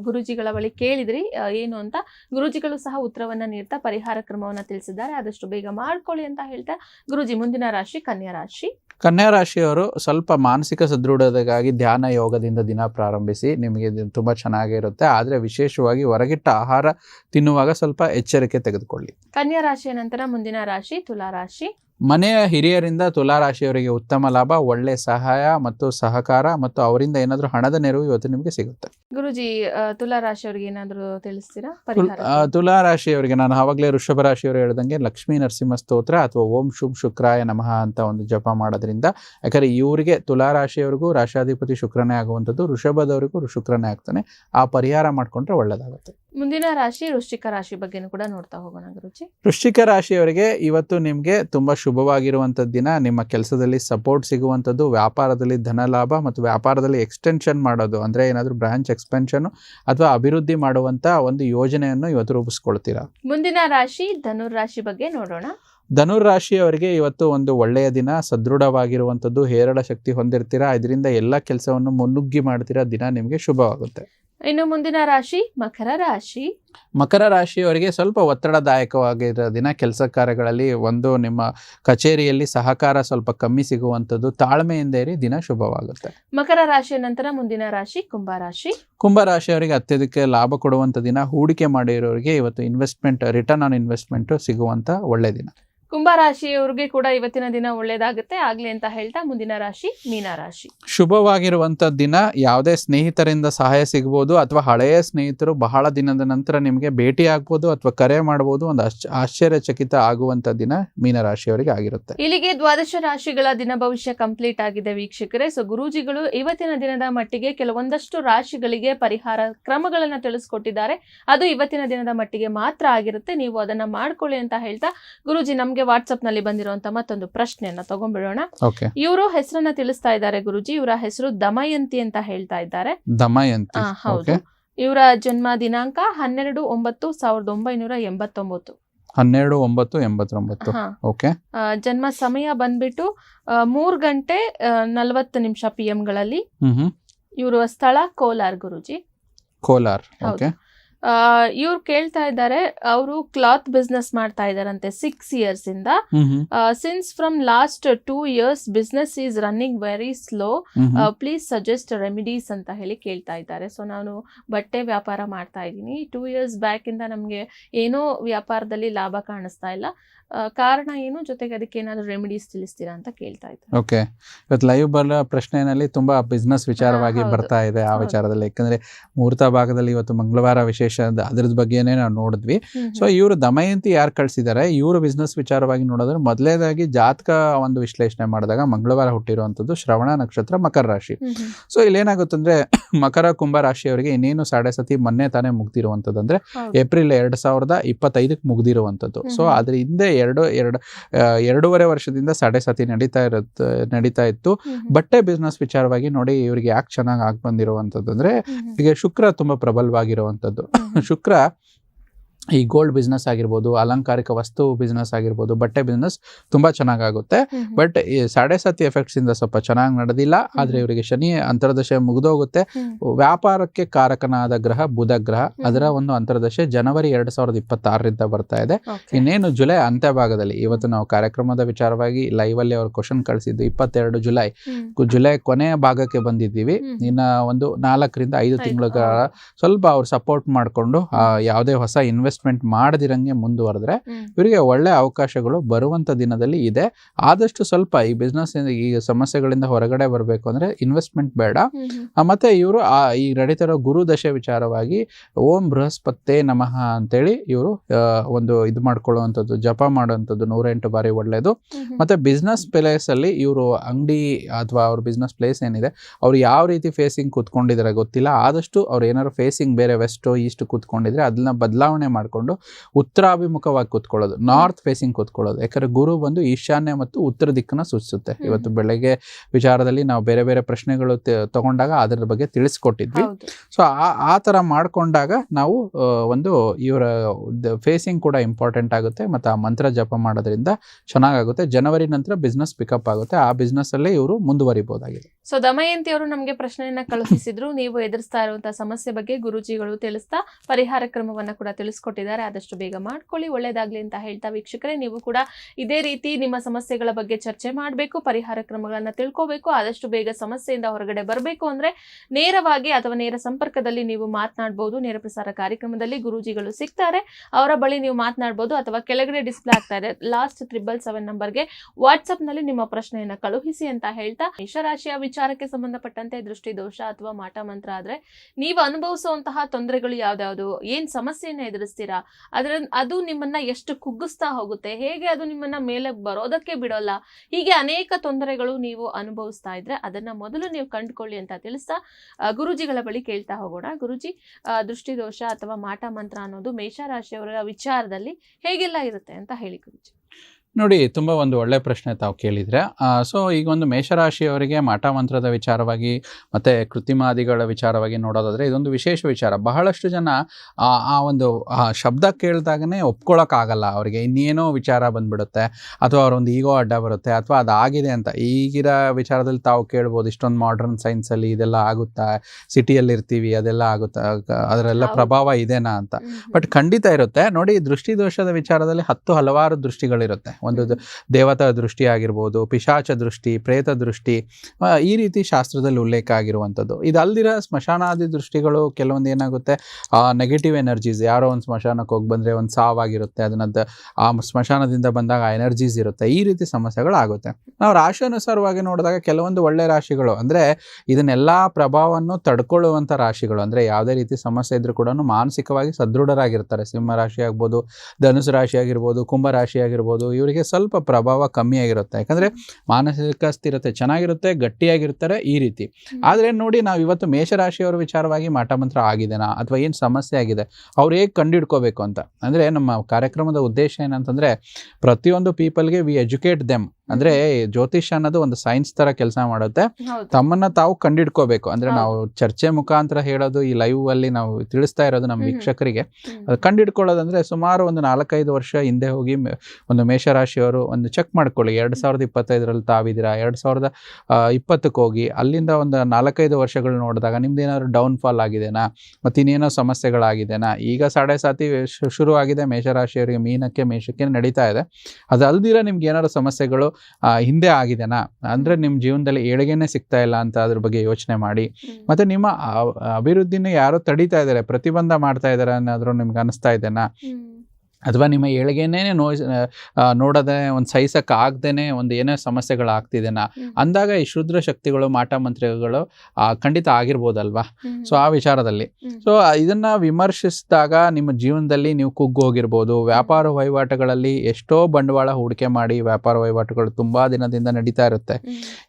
ಗುರೂಜಿಗಳ ಬಳಿ ಕೇಳಿದ್ರಿ ಏನು ಅಂತ ಗುರುಜಿಗಳು ಸಹ ಉತ್ತರವನ್ನ ನೀಡ್ತಾ ಪರಿಹಾರ ಕ್ರಮವನ್ನ ತಿಳಿಸಿದ್ದಾರೆ. ಆದಷ್ಟು ಬೇಗ ಮಾಡ್ಕೊಳ್ಳಿ ಅಂತ ಹೇಳ್ತಾ ಗುರುಜಿ ಮುಂದಿನ ರಾಶಿ ಕನ್ಯಾ ರಾಶಿ. ಕನ್ಯಾ ರಾಶಿಯವರು ಸ್ವಲ್ಪ ಮಾನಸಿಕ ಸದೃಢತೆಗಾಗಿ ಧ್ಯಾನ ಯೋಗದಿಂದ ದಿನ ಪ್ರಾರಂಭಿಸಿ ನಿಮಗೆ ತುಂಬಾ ಚೆನ್ನಾಗಿರುತ್ತೆ ಆದ್ರೆ ವಿಶೇಷವಾಗಿ ಹೊರಗಿಟ್ಟ ಆಹಾರ ತಿನ್ನುವಾಗ ಸ್ವಲ್ಪ ಎಚ್ಚರಿಕೆ ತೆಗೆದುಕೊಳ್ಳಿ. ಕನ್ಯಾ ರಾಶಿಯ ನಂತರ ಮುಂದಿನ ರಾಶಿ ತುಲಾ ರಾಶಿ. ಮನೆಯ ಹಿರಿಯರಿಂದ ತುಲಾ ರಾಶಿಯವರಿಗೆ ಉತ್ತಮ ಲಾಭ ಒಳ್ಳೆ ಸಹಾಯ ಮತ್ತು ಸಹಕಾರ ಮತ್ತು ಅವರಿಂದ ಏನಾದರೂ ಹಣದ ನೆರವು ಇವತ್ತು ನಿಮಗೆ ಸಿಗುತ್ತೆ. ಗುರುಜಿ ತುಲಾರಾಶಿಯವರಿಗೆ ಏನಾದರೂ ತಿಳಿಸ್ತೀರಾ? ತುಲಾರಾಶಿಯವರಿಗೆ ನಾನು ಆವಾಗಲೇ ಋಷಭ ರಾಶಿಯವರು ಹೇಳ್ದಂಗೆ ಲಕ್ಷ್ಮೀ ನರಸಿಂಹ ಸ್ತೋತ್ರ ಅಥವಾ ಓಂ ಶುಭ್ ಶುಕ್ರಾಯ ನಮಃ ಅಂತ ಒಂದು ಜಪ ಮಾಡೋದ್ರಿಂದ ಯಾಕಂದ್ರೆ ಇವರಿಗೆ ತುಲಾ ರಾಶಿಯವರಿಗೂ ರಾಶಾಧಿಪತಿ ಶುಕ್ರನೇ ಆಗುವಂಥದ್ದು ಋಷಭದವರಿಗೂ ಶುಕ್ರನೇ ಆಗ್ತಾನೆ. ಆ ಪರಿಹಾರ ಮಾಡ್ಕೊಂಡ್ರೆ ಒಳ್ಳೇದಾಗುತ್ತೆ. ಮುಂದಿನ ರಾಶಿ ವೃಶ್ಚಿಕ ರಾಶಿ ಬಗ್ಗೆನೂ ಕೂಡ ನೋಡ್ತಾ ಹೋಗೋಣ ಗುರುಜಿ. ವೃಶ್ಚಿಕ ರಾಶಿಯವರಿಗೆ ಇವತ್ತು ನಿಮಗೆ ತುಂಬಾ ಶುಭವಾಗಿರುವಂತ ದಿನ. ನಿಮ್ಮ ಕೆಲಸದಲ್ಲಿ ಸಪೋರ್ಟ್ ಸಿಗುವಂತದ್ದು ವ್ಯಾಪಾರದಲ್ಲಿ ಧನ ಲಾಭ ಮತ್ತು ವ್ಯಾಪಾರದಲ್ಲಿ ಎಕ್ಸ್ಟೆನ್ಷನ್ ಮಾಡೋದು. ಅಂದ್ರೆ ಏನಾದರೂ ಬ್ರಾಂಚ್ ಎಕ್ಸ್ಪೆನ್ಷನ್ ಅಥವಾ ಅಭಿವೃದ್ಧಿ ಮಾಡುವಂತ ಒಂದು ಯೋಜನೆಯನ್ನು ಇವತ್ತು ರೂಪಿಸ್ಕೊಳ್ತೀರಾ? ಮುಂದಿನ ರಾಶಿ ಧನುರ್ ರಾಶಿ ಬಗ್ಗೆ ನೋಡೋಣ. ಧನುರ್ ರಾಶಿಯವರಿಗೆ ಇವತ್ತು ಒಂದು ಒಳ್ಳೆಯ ದಿನ ಸದೃಢವಾಗಿರುವಂಥದ್ದು ಹೇರಳ ಶಕ್ತಿ ಹೊಂದಿರ್ತೀರಾ? ಇದರಿಂದ ಎಲ್ಲ ಕೆಲಸವನ್ನು ಮುನ್ನುಗ್ಗಿ ಮಾಡ್ತೀರಾ? ದಿನ ನಿಮಗೆ ಶುಭವಾಗುತ್ತೆ. ಇನ್ನು ಮುಂದಿನ ರಾಶಿ ಮಕರ ರಾಶಿ. ಮಕರ ರಾಶಿಯವರಿಗೆ ಸ್ವಲ್ಪ ಒತ್ತಡದಾಯಕವಾಗಿರೋ ದಿನ ಕೆಲಸ ಕಾರ್ಯಗಳಲ್ಲಿ ಒಂದು ನಿಮ್ಮ ಕಚೇರಿಯಲ್ಲಿ ಸಹಕಾರ ಸ್ವಲ್ಪ ಕಮ್ಮಿ ಸಿಗುವಂಥದ್ದು ತಾಳ್ಮೆಯಿಂದ ಇರಿ ದಿನ ಶುಭವಾಗುತ್ತೆ. ಮಕರ ರಾಶಿಯ ನಂತರ ಮುಂದಿನ ರಾಶಿ ಕುಂಭರಾಶಿ ಕುಂಭರಾಶಿಯವರಿಗೆ ಕುಂಭ ರಾಶಿಯವರಿಗೆ ಅತ್ಯಧಿಕ ಲಾಭ ಕೊಡುವಂಥ ದಿನ ಹೂಡಿಕೆ ಮಾಡಿರೋರಿಗೆ ಇವತ್ತು ಇನ್ವೆಸ್ಟ್ಮೆಂಟ್ ರಿಟರ್ನ್ ಆನ್ ಇನ್ವೆಸ್ಟ್ಮೆಂಟ್ ಸಿಗುವಂಥ ಒಳ್ಳೆ ದಿನ. ಕುಂಭ ರಾಶಿಯವರಿಗೆ ಕೂಡ ಇವತ್ತಿನ ದಿನ ಒಳ್ಳೇದಾಗುತ್ತೆ. ಆಗ್ಲಿ ಅಂತ ಹೇಳ್ತಾ ಮುಂದಿನ ರಾಶಿ ಮೀನ ರಾಶಿ. ಶುಭವಾಗಿರುವಂತ ದಿನ ಯಾವುದೇ ಸ್ನೇಹಿತರಿಂದ ಸಹಾಯ ಸಿಗ್ಬೋದು ಅಥವಾ ಹಳೆಯ ಸ್ನೇಹಿತರು ಬಹಳ ದಿನದ ನಂತರ ನಿಮಗೆ ಭೇಟಿ ಆಗ್ಬೋದು ಅಥವಾ ಕರೆ ಮಾಡಬಹುದು ಒಂದು ಆಶ್ಚ ಆಶ್ಚರ್ಯಚಕಿತ ಆಗುವಂತ ದಿನ ಮೀನರಾಶಿಯವರಿಗೆ ಆಗಿರುತ್ತೆ. ಇಲ್ಲಿಗೆ ದ್ವಾದಶ ರಾಶಿಗಳ ದಿನ ಭವಿಷ್ಯ ಕಂಪ್ಲೀಟ್ ಆಗಿದೆ ವೀಕ್ಷಕರೇ. ಸೊ ಗುರೂಜಿಗಳು ಇವತ್ತಿನ ದಿನದ ಮಟ್ಟಿಗೆ ಕೆಲವೊಂದಷ್ಟು ರಾಶಿಗಳಿಗೆ ಪರಿಹಾರ ಕ್ರಮಗಳನ್ನ ತಿಳಿಸ್ಕೊಟ್ಟಿದ್ದಾರೆ. ಅದು ಇವತ್ತಿನ ದಿನದ ಮಟ್ಟಿಗೆ ಮಾತ್ರ ಆಗಿರುತ್ತೆ. ನೀವು ಅದನ್ನ ಮಾಡ್ಕೊಳ್ಳಿ ಅಂತ ಹೇಳ್ತಾ ಗುರುಜಿ ನಮ್ಗೆ ವಾಟ್ಸ್ಆಪ್ನಲ್ಲಿ ಬಂದಿರುವಂತ ಮತ್ತೊಂದು ಪ್ರಶ್ನೆಯನ್ನ ತಗೊಂಡ್ಬಿಡೋಣ. ಇವರು ಹೆಸರನ್ನ ತಿಳಿಸ್ತಾ ಇದ್ದಾರೆ ಗುರುಜಿ ಇವರ ಹೆಸರು ದಮಯಂತಿ ಅಂತ ಹೇಳ್ತಾ ಇದ್ದಾರೆ. ದಮಯಂತಿ. ಹೌದು. ಇವರ ಜನ್ಮ ದಿನಾಂಕ ಹನ್ನೆರಡು ಒಂಬತ್ತು ಸಾವಿರದ ಒಂಬೈನೂರ ಎಂಬತ್ತೊಂಬತ್ತು. ಹನ್ನೆರಡು ಒಂಬತ್ತು ಎಂಬತ್ತೊಂಬತ್ತು. ಓಕೆ ಜನ್ಮ ಸಮಯ ಬಂದ್ಬಿಟ್ಟು ಮೂರು ಗಂಟೆ ನಲವತ್ತು ನಿಮಿಷ ಪಿ ಗಳಲ್ಲಿ. ಹ್ಮ್ ಹ್ಮ್. ಇವರು ಸ್ಥಳ ಕೋಲಾರ್ ಗುರುಜಿ. ಕೋಲಾರ್. ಓಕೆ ಇವ್ರು ಕೇಳ್ತಾ ಇದ್ದಾರೆ ಅವರು ಕ್ಲಾತ್ ಬಿಸ್ನೆಸ್ ಮಾಡ್ತಾ ಇದಾರಂತೆ ಸಿಕ್ಸ್ ಇಯರ್ಸ್ ಇಂದ. Since from last two years business is running very slow. Please suggest remedies ಅಂತ ಹೇಳಿ ಕೇಳ್ತಾ ಇದ್ದಾರೆ. ಸೊ ನಾನು ಬಟ್ಟೆ ವ್ಯಾಪಾರ ಮಾಡ್ತಾ ಇದ್ದೀನಿ. ಟೂ ಇಯರ್ಸ್ ಬ್ಯಾಕ್ ಇಂದ ನಮಗೆ ಏನೋ ವ್ಯಾಪಾರದಲ್ಲಿ ಲಾಭ ಕಾಣಿಸ್ತಾ ಇಲ್ಲ. ಕಾರಣ ಏನು? ಜೊತೆಗೆ ಅದಕ್ಕೆ ಏನಾದ್ರು ರೆಮಿಡೀಸ್ ತಿಳಿಸ್ತೀರಾ ಅಂತ ಕೇಳ್ತಾ ಇದ್ದಾರೆ ಓಕೆ ಇವತ್ತು ಲೈವ್ ಬರೋ ಪ್ರಶ್ನೆಯಲ್ಲಿ ತುಂಬಾ ಬಿಸ್ನೆಸ್ ವಿಚಾರವಾಗಿ ಬರ್ತಾ ಇದೆ ಆ ವಿಚಾರದಲ್ಲಿ. ಯಾಕಂದ್ರೆ ಮುಹೂರ್ತ ಭಾಗದಲ್ಲಿ ಇವತ್ತು ಮಂಗಳವಾರ ವಿಶೇಷ ಅದ್ರದ ಬಗ್ಗೆನೇ ನಾವು ನೋಡಿದ್ವಿ. ಸೊ ಇವರು ದಮಯಂತಿ ಯಾರು ಕಳಿಸಿದ್ದಾರೆ ಇವರು ಬಿಸ್ನೆಸ್ ವಿಚಾರವಾಗಿ ನೋಡಿದ್ರೆ ಮೊದಲೇದಾಗಿ ಜಾತಕ ಒಂದು ವಿಶ್ಲೇಷಣೆ ಮಾಡಿದಾಗ ಮಂಗಳವಾರ ಹುಟ್ಟಿರುವಂಥದ್ದು ಶ್ರವಣ ನಕ್ಷತ್ರ ಮಕರ ರಾಶಿ. ಸೊ ಇಲ್ಲೇನಾಗುತ್ತಂದ್ರೆ ಮಕರ ಕುಂಭ ರಾಶಿಯವರಿಗೆ ಇನ್ನೇನು ಸಾಡೆ ಸತಿ ಮೊನ್ನೆ ತಾನೇ ಮುಗ್ದಿರುವಂಥದ್ದು ಅಂದ್ರೆ ಏಪ್ರಿಲ್ ಎರಡ್ ಸಾವಿರದ ಇಪ್ಪತ್ತೈದಕ್ಕೆ ಮುಗ್ದಿರುವಂಥದ್ದು. ಸೊ. ಅದ್ರ ಹಿಂದೆ ಎರಡು ಎರಡು ಎರಡೂವರೆ ವರ್ಷದಿಂದ ಸಾಡೆ ಸತಿ ನಡೀತಾ ಇರುತ್ತೆ ನಡೀತಾ ಇತ್ತು. ಬಟ್ಟೆ ಬಿಸ್ನೆಸ್ ವಿಚಾರವಾಗಿ ನೋಡಿ ಇವರಿಗೆ ಯಾಕೆ ಚೆನ್ನಾಗಿ ಆಗಿ ಬಂದಿರುವಂಥದ್ದು ಅಂದರೆ ಈಗ ಶುಕ್ರ ತುಂಬಾ ಪ್ರಬಲವಾಗಿರುವಂಥದ್ದು. ಶುಕ್ರ ಈ ಗೋಲ್ಡ್ ಬಿಸ್ನೆಸ್ ಆಗಿರ್ಬೋದು ಅಲಂಕಾರಿಕ ವಸ್ತು ಬಿಸ್ನೆಸ್ ಆಗಿರ್ಬೋದು ಬಟ್ಟೆ ಬಿಸ್ನೆಸ್ ತುಂಬಾ ಚೆನ್ನಾಗಾಗುತ್ತೆ. ಬಟ್ ಈ ಸಾಡೆ ಸತಿ ಎಫೆಕ್ಟ್ಸ್ ಇಂದ ಸ್ವಲ್ಪ ಚೆನ್ನಾಗಿ ನಡೆದಿಲ್ಲ. ಆದ್ರೆ. ಇವರಿಗೆ ಶನಿ ಅಂತರ್ದಶೆ ಮುಗಿದೋಗುತ್ತೆ. ವ್ಯಾಪಾರಕ್ಕೆ ಕಾರಕನಾದ ಗ್ರಹ ಬುಧ ಗ್ರಹ. ಅದರ ಒಂದು ಅಂತರ್ದಶೆ ಜನವರಿ ಎರಡ್ ಸಾವಿರದ ಇಪ್ಪತ್ತಾರರಿಂದ ಬರ್ತಾ ಇದೆ. ಇನ್ನೇನು ಜುಲೈ ಅಂತ್ಯ ಭಾಗದಲ್ಲಿ ಇವತ್ತು ನಾವು ಕಾರ್ಯಕ್ರಮದ ವಿಚಾರವಾಗಿ ಲೈವ್ ಅಲ್ಲಿ ಅವರು ಕ್ವಶನ್ ಕಳಿಸಿದ್ದು ಇಪ್ಪತ್ತೆರಡು ಜುಲೈ. ಜುಲೈ ಕೊನೆಯ ಭಾಗಕ್ಕೆ ಬಂದಿದ್ದೀವಿ. ಇನ್ನ ಒಂದು ನಾಲ್ಕರಿಂದ ಐದು ತಿಂಗಳ ಸ್ವಲ್ಪ ಅವ್ರು ಸಪೋರ್ಟ್ ಮಾಡಿಕೊಂಡು ಯಾವುದೇ ಹೊಸ ಇನ್ವೆಸ್ಟ್ಮೆಂಟ್ ಮಾಡದಿರಂಗೆ ಮುಂದುವರೆದ್ರೆ ಇವರಿಗೆ ಒಳ್ಳೆ ಅವಕಾಶಗಳು ಬರುವಂತ ದಿನದಲ್ಲಿ ಇದೆ. ಆದಷ್ಟು ಸ್ವಲ್ಪ ಈ ಬಿಸ್ನೆಸ್ ಈ ಸಮಸ್ಯೆಗಳಿಂದ ಹೊರಗಡೆ ಬರಬೇಕು ಅಂದ್ರೆ ಇನ್ವೆಸ್ಟ್ಮೆಂಟ್ ಬೇಡ. ಮತ್ತೆ ಇವರು ಈ ನಡೀತಿರೋ ಗುರು ದಶೆ ವಿಚಾರವಾಗಿ ಓಂ ಬೃಹಸ್ಪತ್ತೆ ನಮಃ ಅಂತೇಳಿ ಇವರು ಒಂದು ಇದು ಮಾಡ್ಕೊಳ್ಳುವಂಥದ್ದು ಜಪ ಮಾಡುವಂಥದ್ದು ನೂರೆಂಟು ಬಾರಿ ಒಳ್ಳೆಯದು. ಮತ್ತೆ ಬಿಸ್ನೆಸ್ ಪ್ಲೇಸ್ ಅಲ್ಲಿ ಇವರು ಅಂಗಡಿ ಅಥವಾ ಅವ್ರ ಬಿಸ್ನೆಸ್ ಪ್ಲೇಸ್ ಏನಿದೆ ಅವ್ರು ಯಾವ ರೀತಿ ಫೇಸಿಂಗ್ ಕೂತ್ಕೊಂಡಿದ್ದಾರೆ ಗೊತ್ತಿಲ್ಲ. ಆದಷ್ಟು ಅವ್ರು ಏನಾದ್ರು ಫೇಸಿಂಗ್ ಬೇರೆ ವೆಸ್ಟ್ ಈಸ್ಟ್ ಕೂತ್ಕೊಂಡಿದ್ರೆ ಅದನ್ನ ಬದಲಾವಣೆ ಮಾಡಿಕೊಂಡು ಉತ್ತರಾಭಿಮುಖವಾಗಿ ಕೂತ್ಕೊಳ್ಳೋದು ನಾರ್ತ್ ಫೇಸಿಂಗ್ ಕೂತ್ಕೊಳ್ಳೋದು. ಯಾಕಂದ್ರೆ ಗುರು ಬಂದು ಈಶಾನ್ಯ ಮತ್ತು ಉತ್ತರ ದಿಕ್ಕನ್ನ ಸೂಚಿಸುತ್ತೆ. ಇವತ್ತು ಬೆಳಗ್ಗೆ ವಿಚಾರದಲ್ಲಿ ನಾವು ಬೇರೆ ಬೇರೆ ಪ್ರಶ್ನೆಗಳು ತಗೊಂಡಾಗ ಅದರ ಬಗ್ಗೆ ತಿಳಿಸ್ಕೊಟ್ಟಿದ್ವಿ. ಸೊ ಆ ಥರ ಮಾಡ್ಕೊಂಡಾಗ ನಾವು ಒಂದು ಇವರ ಫೇಸಿಂಗ್ ಕೂಡ ಇಂಪಾರ್ಟೆಂಟ್ ಆಗುತ್ತೆ ಮತ್ತು ಆ ಮಂತ್ರ ಜಪ ಮಾಡೋದ್ರಿಂದ ಚೆನ್ನಾಗಾಗುತ್ತೆ. ಜನವರಿ ನಂತರ ಬಿಸ್ನೆಸ್ ಪಿಕಪ್ ಆಗುತ್ತೆ. ಆ ಬಿಸ್ನೆಸ್ ಅಲ್ಲೇ ಇವರು ಮುಂದುವರಿಬಹುದಾಗಿದೆ ಸೊ ದಮಯಂತಿ ಅವರು ನಮಗೆ ಪ್ರಶ್ನೆಯನ್ನ ಕಳುಹಿಸಿದ್ರು. ನೀವು ಎದುರಿಸ್ತಾ ಇರುವಂತಹ ಸಮಸ್ಯೆ ಬಗ್ಗೆ ಗುರುಜಿಗಳು ತಿಳಿಸ್ತಾ ಪರಿಹಾರ ಕ್ರಮವನ್ನ ಕೂಡ ತಿಳಿಸ್ಕೊಟ್ಟಿದ್ದಾರೆ ಆದಷ್ಟು ಬೇಗ ಮಾಡ್ಕೊಳ್ಳಿ, ಒಳ್ಳೇದಾಗ್ಲಿ ಅಂತ ಹೇಳ್ತಾ ವೀಕ್ಷಕರೇ, ನೀವು ಕೂಡ ಇದೇ ರೀತಿ ನಿಮ್ಮ ಸಮಸ್ಯೆಗಳ ಬಗ್ಗೆ ಚರ್ಚೆ ಮಾಡಬೇಕು, ಪರಿಹಾರ ಕ್ರಮಗಳನ್ನ ತಿಳ್ಕೋಬೇಕು, ಆದಷ್ಟು ಬೇಗ ಸಮಸ್ಯೆಯಿಂದ ಹೊರಗಡೆ ಬರಬೇಕು ಅಂದ್ರೆ ನೇರವಾಗಿ ಅಥವಾ ನೇರ ಸಂಪರ್ಕದಲ್ಲಿ ನೀವು ಮಾತನಾಡಬಹುದು ನೇರ ಪ್ರಸಾರ ಕಾರ್ಯಕ್ರಮದಲ್ಲಿ ಗುರೂಜಿಗಳು ಸಿಗ್ತಾರೆ, ಅವರ ಬಳಿ ನೀವು ಮಾತನಾಡಬಹುದು ಅಥವಾ ಕೆಳಗಡೆ ಡಿಸ್ಪ್ಲೇ ಆಗ್ತಾ ಇದೆ. ಲಾಸ್ಟ್ ತ್ರಿಬಲ್ ಸೆವೆನ್ ನಂಬರ್ಗೆ ವಾಟ್ಸ್ಆಪ್ನಲ್ಲಿ ನಿಮ್ಮ ಪ್ರಶ್ನೆಯನ್ನ ಕಳುಹಿಸಿ ಅಂತ ಹೇಳ್ತಾ, ಮೇಷರಾಶಿಯ ವಿಚಾರಕ್ಕೆ ಸಂಬಂಧಪಟ್ಟಂತೆ ದೃಷ್ಟಿ ದೋಷ ಅಥವಾ ಮಾಟ ಮಂತ್ರ ಆದ್ರೆ, ನೀವು ಅನುಭವಿಸುವಂತಹ ತೊಂದರೆಗಳು ಯಾವ್ದಾವ್ದು ಏನ್ ಸಮಸ್ಯೆಯನ್ನ ಎದುರಿಸ್ತೀರಾ ಅದ್ರ ಅದು ನಿಮ್ಮನ್ನ ಎಷ್ಟು ಕುಗ್ಗಿಸ್ತಾ ಹೋಗುತ್ತೆ? ಹೇಗೆ ಅದು ನಿಮ್ಮನ್ನ ಮೇಲೆ ಬರೋದಕ್ಕೆ ಬಿಡೋಲ್ಲ? ಹೀಗೆ ಅನೇಕ ತೊಂದರೆಗಳು ನೀವು ಅನುಭವಿಸ್ತಾ ಇದ್ರೆ ಅದನ್ನ ಮೊದಲು ನೀವು ಕಂಡುಕೊಳ್ಳಿ ಅಂತ ತಿಳಿಸ್ತಾ ಗುರುಜಿಗಳ ಬಳಿ ಕೇಳ್ತಾ ಹೋಗೋಣ. ಗುರುಜಿ ದೃಷ್ಟಿದೋಷ ದೃಷ್ಟಿ ದೋಷ ಅಥವಾ ಮಾಟ ಮಂತ್ರ ಅನ್ನೋದು ಮೇಷರಾಶಿಯವರ ವಿಚಾರದಲ್ಲಿ ಹೇಗೆಲ್ಲ ಇರುತ್ತೆ ಅಂತ ಹೇಳಿ ಗುರುಜಿ. ನೋಡಿ ತುಂಬ ಒಂದು ಒಳ್ಳೆ ಪ್ರಶ್ನೆ ತಾವು ಕೇಳಿದರೆ. ಸೊ ಈಗ ಒಂದು ಮೇಷರಾಶಿಯವರಿಗೆ ಮಾಟ ಮಂತ್ರದ ವಿಚಾರವಾಗಿ ಮತ್ತು ಕೃತಿಮಾದಿಗಳ ವಿಚಾರವಾಗಿ ನೋಡೋದಾದ್ರೆ ಇದೊಂದು ವಿಶೇಷ ವಿಚಾರ. ಬಹಳಷ್ಟು ಜನ ಆ ಒಂದು ಶಬ್ದ ಕೇಳಿದಾಗನೇ ಒಪ್ಕೊಳ್ಳೋಕ್ಕಾಗಲ್ಲ ಅವರಿಗೆ ಇನ್ನೇನೋ ವಿಚಾರ ಬಂದ್ಬಿಡುತ್ತೆ. ಅಥವಾ ಅವರೊಂದು ಈಗೋ ಅಡ್ಡ ಬರುತ್ತೆ ಅಥವಾ ಆಗಿದೆ ಅಂತ. ಈಗಿರ ವಿಚಾರದಲ್ಲಿ ತಾವು ಕೇಳ್ಬೋದು ಇಷ್ಟೊಂದು ಮಾಡರ್ನ್ ಸೈನ್ಸಲ್ಲಿ ಇದೆಲ್ಲ ಆಗುತ್ತಾ? ಸಿಟಿಯಲ್ಲಿ ಇರ್ತೀವಿ ಅದೆಲ್ಲ ಆಗುತ್ತಾ? ಅದರೆಲ್ಲ ಪ್ರಭಾವ ಇದೆನಾ ಅಂತ. ಬಟ್ ಖಂಡಿತ ಇರುತ್ತೆ. ನೋಡಿ ದೃಷ್ಟಿದೋಷದ ವಿಚಾರದಲ್ಲಿ ಹತ್ತು ಹಲವಾರು ದೃಷ್ಟಿಗಳಿರುತ್ತೆ. ಒಂದು ದೇವತಾ ದೃಷ್ಟಿ ಆಗಿರ್ಬೋದು, ಪಿಶಾಚ ದೃಷ್ಟಿ, ಪ್ರೇತ ದೃಷ್ಟಿ ಈ ರೀತಿ ಶಾಸ್ತ್ರದಲ್ಲಿ ಉಲ್ಲೇಖ ಆಗಿರುವಂಥದ್ದು. ಇದಲ್ದಿರ ಸ್ಮಶಾನಾದಿ ದೃಷ್ಟಿಗಳು ಕೆಲವೊಂದು ಏನಾಗುತ್ತೆ? ಆ ನೆಗೆಟಿವ್ ಎನರ್ಜೀಸ್ ಯಾರೋ ಒಂದು ಸ್ಮಶಾನಕ್ಕೆ ಹೋಗಿ ಬಂದರೆ ಒಂದು ಸಾವಾಗಿರುತ್ತೆ ಅದನ್ನದ್ದು ಆ ಸ್ಮಶಾನದಿಂದ ಬಂದಾಗ ಆ ಎನರ್ಜೀಸ್ ಇರುತ್ತೆ, ಈ ರೀತಿ ಸಮಸ್ಯೆಗಳು ಆಗುತ್ತೆ ನಾವು ರಾಶಿಯನುಸಾರವಾಗಿ ನೋಡಿದಾಗ ಕೆಲವೊಂದು ಒಳ್ಳೆ ರಾಶಿಗಳು, ಅಂದರೆ ಇದನ್ನೆಲ್ಲ ಪ್ರಭಾವವನ್ನು ತಡ್ಕೊಳ್ಳುವಂಥ ರಾಶಿಗಳು, ಅಂದರೆ ಯಾವುದೇ ರೀತಿ ಸಮಸ್ಯೆ ಇದ್ರೂ ಕೂಡ ಮಾನಸಿಕವಾಗಿ ಸದೃಢರಾಗಿರ್ತಾರೆ. ಸಿಂಹ ರಾಶಿ ಆಗ್ಬೋದು, ಧನುಸು ರಾಶಿ ಆಗಿರ್ಬೋದು, ಕುಂಭ ರಾಶಿ ಆಗಿರ್ಬೋದು ಇವರಿಗೆ ಸ್ವಲ್ಪ ಪ್ರಭಾವ ಕಮ್ಮಿಯಾಗಿರುತ್ತೆ ಯಾಕಂದರೆ ಮಾನಸಿಕ ಸ್ಥಿರತೆ ಚೆನ್ನಾಗಿರುತ್ತೆ ಗಟ್ಟಿಯಾಗಿರ್ತಾರೆ ಈ ರೀತಿ. ಆದರೆ ನೋಡಿ ನಾವು ಇವತ್ತು ಮೇಷರಾಶಿಯವರ ವಿಚಾರವಾಗಿ ಮಾಟಮಂತ್ರ ಆಗಿದೆನಾ? ಅಥವಾ ಏನು ಸಮಸ್ಯೆ ಆಗಿದೆ? ಅವ್ರು ಹೇಗೆ ಕಂಡಿಡ್ಕೋಬೇಕು ಅಂತ? ಅಂದರೆ ನಮ್ಮ ಕಾರ್ಯಕ್ರಮದ ಉದ್ದೇಶ ಏನಂತಂದರೆ ಪ್ರತಿಯೊಂದು ಪೀಪಲ್ಗೆ ವಿ ಎಜುಕೇಟ್ ದೆಮ್ ಅಂದರೆ ಜ್ಯೋತಿಷ್ ಅನ್ನೋದು ಒಂದು ಸೈನ್ಸ್ ತರ ಕೆಲಸ ಮಾಡುತ್ತೆ. ತಮ್ಮನ್ನ ತಾವು ಕಂಡಿಡ್ಕೋಬೇಕು. ಅಂದ್ರೆ ನಾವು ಚರ್ಚೆ ಮುಖಾಂತರ ಹೇಳೋದು ಈ ಲೈವ್ ಅಲ್ಲಿ ನಾವು ತಿಳಿಸ್ತಾ ಇರೋದು ನಮ್ಮ ವೀಕ್ಷಕರಿಗೆ. ಅದು ಕಂಡಿಡ್ಕೊಳ್ಳೋದಂದ್ರೆ ಸುಮಾರು ಒಂದು ನಾಲ್ಕೈದು ವರ್ಷ ಹಿಂದೆ ಹೋಗಿ ಮೆ- ಒಂದು ಮೇಷರಾಶಿಯವರು ಒಂದು ಚೆಕ್ ಮಾಡ್ಕೊಳ್ಳಿ. ಎರಡ್ ಸಾವಿರದ ಇಪ್ಪತ್ತೈದರಲ್ಲಿ ತಾವಿದ್ದೀರಾ? ಎರಡ್ ಸಾವಿರದ ಇಪ್ಪತ್ತಕ್ಕೆ ಹೋಗಿ ಅಲ್ಲಿಂದ ಒಂದು ನಾಲ್ಕೈದು ವರ್ಷಗಳು ನೋಡಿದಾಗ ನಿಮ್ದು ಏನಾದ್ರು ಡೌನ್ ಫಾಲ್ ಆಗಿದೆನಾ? ಮತ್ತೆ ಇನ್ನೇನೋ ಸಮಸ್ಯೆಗಳಾಗಿದೆನಾ? ಈಗ ಸಾಡೆ ಸಾತಿ ಶುರುವಾಗಿದೆ. ಮೇಷರಾಶಿಯವರಿಗೆ ಮೀನಕ್ಕೆ ಮೇಷಕ್ಕೆ ನಡೀತಾ ಇದೆ. ಅದು ಅಲ್ದಿರ ನಿಮ್ಗೆ ಏನಾದ್ರು ಸಮಸ್ಯೆಗಳು ಹಿಂದೆ ಆಗಿದೆನಾ ಅಂದ್ರೆ ನಿಮ್ಮ ಜೀವನದಲ್ಲಿ ಏಳಿಗೆನೇ ಸಿಗ್ತಾ ಇಲ್ಲ ಅಂತ ಅದ್ರ ಬಗ್ಗೆ ಯೋಚನೆ ಮಾಡಿ. ಮತ್ತೆ ನಿಮ್ಮ ಅಭಿವೃದ್ಧಿನ ಯಾರೋ ತಡೀತಾ ಇದ್ದಾರೆ ಪ್ರತಿಬಂಧ ಮಾಡ್ತಾ ಇದ್ದಾರೆ ಅನ್ನೋದ್ರು ನಿಮ್ಗೆ ಅನಿಸ್ತಾ ಇದೆನಾ. ಅಥವಾ ನಿಮ್ಮ ಏಳಿಗೆನೇ ನೋ ನೋಡದೆ ಒಂದು ಸಹಿಸಕ್ಕೆ ಆಗದೇನೆ ಒಂದು ಏನೋ ಸಮಸ್ಯೆಗಳಾಗ್ತಿದೆನಾ. ಅಂದಾಗ ಈ ಶೂದ್ರ ಶಕ್ತಿಗಳು ಮಾಟ ಮಂತ್ರಿಗಳು ಖಂಡಿತ ಆಗಿರ್ಬೋದಲ್ವಾ? ಸೊ ಆ ವಿಚಾರದಲ್ಲಿ. ಸೊ ಇದನ್ನ ವಿಮರ್ಶಿಸಿದಾಗ ನಿಮ್ಮ ಜೀವನದಲ್ಲಿ ನೀವು ಕುಗ್ಗೋಗಿರ್ಬೋದು ವ್ಯಾಪಾರ ವಹಿವಾಟುಗಳಲ್ಲಿ ಎಷ್ಟೋ ಬಂಡವಾಳ ಹೂಡಿಕೆ ಮಾಡಿ ವ್ಯಾಪಾರ ವಹಿವಾಟುಗಳು ತುಂಬಾ ದಿನದಿಂದ ನಡೀತಾ ಇರುತ್ತೆ.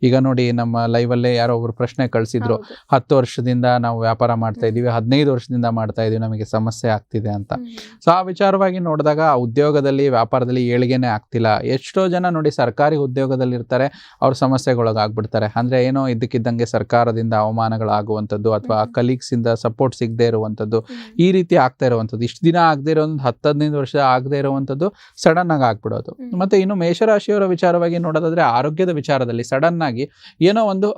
ಈಗ ನೋಡಿ ನಮ್ಮ ಲೈವಲ್ಲೇ ಯಾರೋ ಒಬ್ರು ಪ್ರಶ್ನೆ ಕಳಿಸಿದ್ರು. ಹತ್ತು ವರ್ಷದಿಂದ ನಾವು ವ್ಯಾಪಾರ ಮಾಡ್ತಾ ಇದೀವಿ ಹದಿನೈದು ವರ್ಷದಿಂದ ಮಾಡ್ತಾ ಇದೀವಿ ನಮಗೆ ಸಮಸ್ಯೆ ಆಗ್ತಿದೆ ಅಂತ. ಸೊ ಆ ವಿಚಾರವಾಗಿ ನೋಡಿದಾಗ ಉದ್ಯೋಗದಲ್ಲಿ ವ್ಯಾಪಾರದಲ್ಲಿ ಏಳಿಗೆನೆ ಆಗ್ತಿಲ್ಲ. ಎಷ್ಟೋ ಜನ ನೋಡಿ ಸರ್ಕಾರಿ ಉದ್ಯೋಗದಲ್ಲಿ ಇರ್ತಾರೆ ಅವ್ರ ಸಮಸ್ಯೆಗೊಳಗಾಗ್ಬಿಡ್ತಾರೆ. ಅಂದ್ರೆ ಏನೋ ಇದ್ದಕ್ಕಿದ್ದಂಗೆ ಸರ್ಕಾರದಿಂದ ಅವಮಾನಗಳಾಗುವಂಥದ್ದು ಅಥವಾ ಕಲೀಗ್ಸಿಂದ ಕಲೀಗ್ಸ್ ಇಂದ ಸಪೋರ್ಟ್ ಸಿಗದೆ ಇರುವಂಥದ್ದು. ಈ ರೀತಿ ಆಗ್ತಾ ಇರುವಂಥದ್ದು. ಇಷ್ಟು ದಿನ ಆಗದೆ ಇರೋ ಒಂದು ಹತ್ತು ಹದಿನೈದು ವರ್ಷ ಆಗದೆ ಇರುವಂಥದ್ದು ಸಡನ್ ಆಗಿ ಆಗ್ಬಿಡೋದು. ಮತ್ತೆ ಇನ್ನು ಮೇಷರಾಶಿಯವರ ವಿಚಾರವಾಗಿ ನೋಡೋದಾದ್ರೆ ಆರೋಗ್ಯದ ವಿಚಾರದಲ್ಲಿ ಸಡನ್ ಆಗಿ ಏನೋ ಒಂದು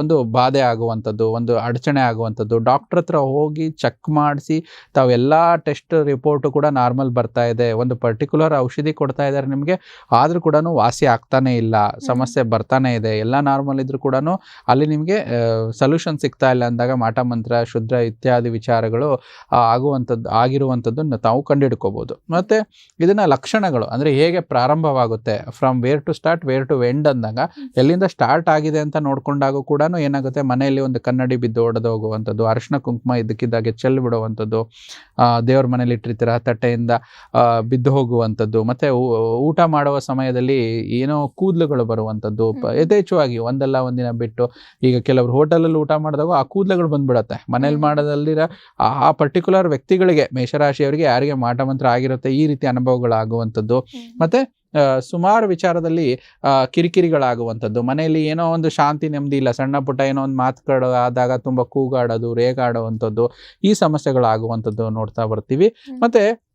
ಒಂದು ಬಾಧೆ ಆಗುವಂಥದ್ದು ಒಂದು ಅಡಚಣೆ ಆಗುವಂಥದ್ದು. ಡಾಕ್ಟರ್ ಹತ್ರ ಹೋಗಿ ಚೆಕ್ ಮಾಡಿಸಿ ತಾವೆಲ್ಲ ಟೆಸ್ಟ್ ರಿಪೋರ್ಟು ಕೂಡ ನಾರ್ಮಲ್ ಬರ್ತಾ ಇದೆ ಒಂದು ಪರ್ಟಿಕ್ಯುಲರ್ ಔಷಧಿ ಕೊಡ್ತಾ ಇದ್ದಾರೆ ನಿಮಗೆ ಆದರೂ ಕೂಡ ವಾಸಿ ಆಗ್ತಾನೆ ಇಲ್ಲ ಸಮಸ್ಯೆ ಬರ್ತಾನೆ ಇದೆ ಎಲ್ಲ ನಾರ್ಮಲ್ ಇದ್ರೂ ಕೂಡ ಅಲ್ಲಿ ನಿಮಗೆ ಸೊಲ್ಯೂಷನ್ ಸಿಗ್ತಾ ಇಲ್ಲ ಅಂದಾಗ ಮಾಟ ಮಂತ್ರ ಶುದ್ರ ಇತ್ಯಾದಿ ವಿಚಾರಗಳು ಆಗುವಂಥದ್ದು ಆಗಿರುವಂಥದ್ದು ತಾವು ಕಂಡುಹಿಡ್ಕೋಬಹುದು ಮತ್ತೆ ಇದನ್ನ ಲಕ್ಷಣಗಳು ಅಂದ್ರೆ ಹೇಗೆ ಪ್ರಾರಂಭವಾಗುತ್ತೆ from where to start where to end ಅಂದಾಗ ಎಲ್ಲಿಂದ ಸ್ಟಾರ್ಟ್ ಆಗಿದೆ ಅಂತ ನೋಡ್ಕೊಂಡಾಗ ಕೂಡ ಏನಾಗುತ್ತೆ ಮನೆಯಲ್ಲಿ ಒಂದು ಕನ್ನಡಿ ಬಿದ್ದು ಒಡೆದು ಹೋಗುವಂಥದ್ದು ಅರಿಶಿನ ಕುಂಕುಮ ಇದ್ದಕ್ಕಿದ್ದಾಗೆ ಚೆಲ್ಲಿ ಬಿಡುವಂಥದ್ದು ದೇವ್ರ ಮನೇಲಿ ಇಟ್ಟಿರ್ತೀರ ತಟ್ಟೆಯಿಂದ ಬಿದ್ದು ಹೋಗುವಂಥದ್ದು ಮತ್ತೆ ಊಟ ಮಾಡುವ ಸಮಯದಲ್ಲಿ ಏನೋ ಕೂದಲುಗಳು ಬರುವಂಥದ್ದು ಯಥೇಚ್ಛವಾಗಿ ಒಂದಲ್ಲ ಒಂದಿನ ಬಿಟ್ಟು ಈಗ ಕೆಲವರು ಹೋಟೆಲಲ್ಲಿ ಊಟ ಮಾಡಿದಾಗ ಆ ಕೂದಲುಗಳು ಬಂದ್ಬಿಡತ್ತೆ. ಮನೇಲಿ. ಮಾಡೋದಲ್ಲಿರ ಆ- ಪರ್ಟಿಕ್ಯುಲರ್ ವ್ಯಕ್ತಿಗಳಿಗೆ ಮೇಷರಾಶಿಯವರಿಗೆ ಯಾರಿಗೆ ಮಾಟಮಂತ್ರ ಆಗಿರುತ್ತೆ ಈ ರೀತಿ ಅನುಭವಗಳಾಗುವಂಥದ್ದು. ಮತ್ತು ಸುಮಾರು ವಿಚಾರದಲ್ಲಿ ಆ, ಕಿರಿಕಿರಿಗಳಾಗುವಂಥದ್ದು. ಮನೆಯಲ್ಲಿ ಏನೋ ಒಂದು ಶಾಂತಿ ನೆಮ್ಮದಿ ಇಲ್ಲ ಸಣ್ಣ ಪುಟ್ಟ ಏನೋ ಒಂದು ಮಾತುಗಳು ಆದಾಗ ತುಂಬ ಕೂಗಾಡೋದು ರೇಗಾಡುವಂಥದ್ದು ಈ ಸಮಸ್ಯೆಗಳಾಗುವಂಥದ್ದು ನೋಡ್ತಾ ಬರ್ತೀವಿ. ಮತ್ತೆ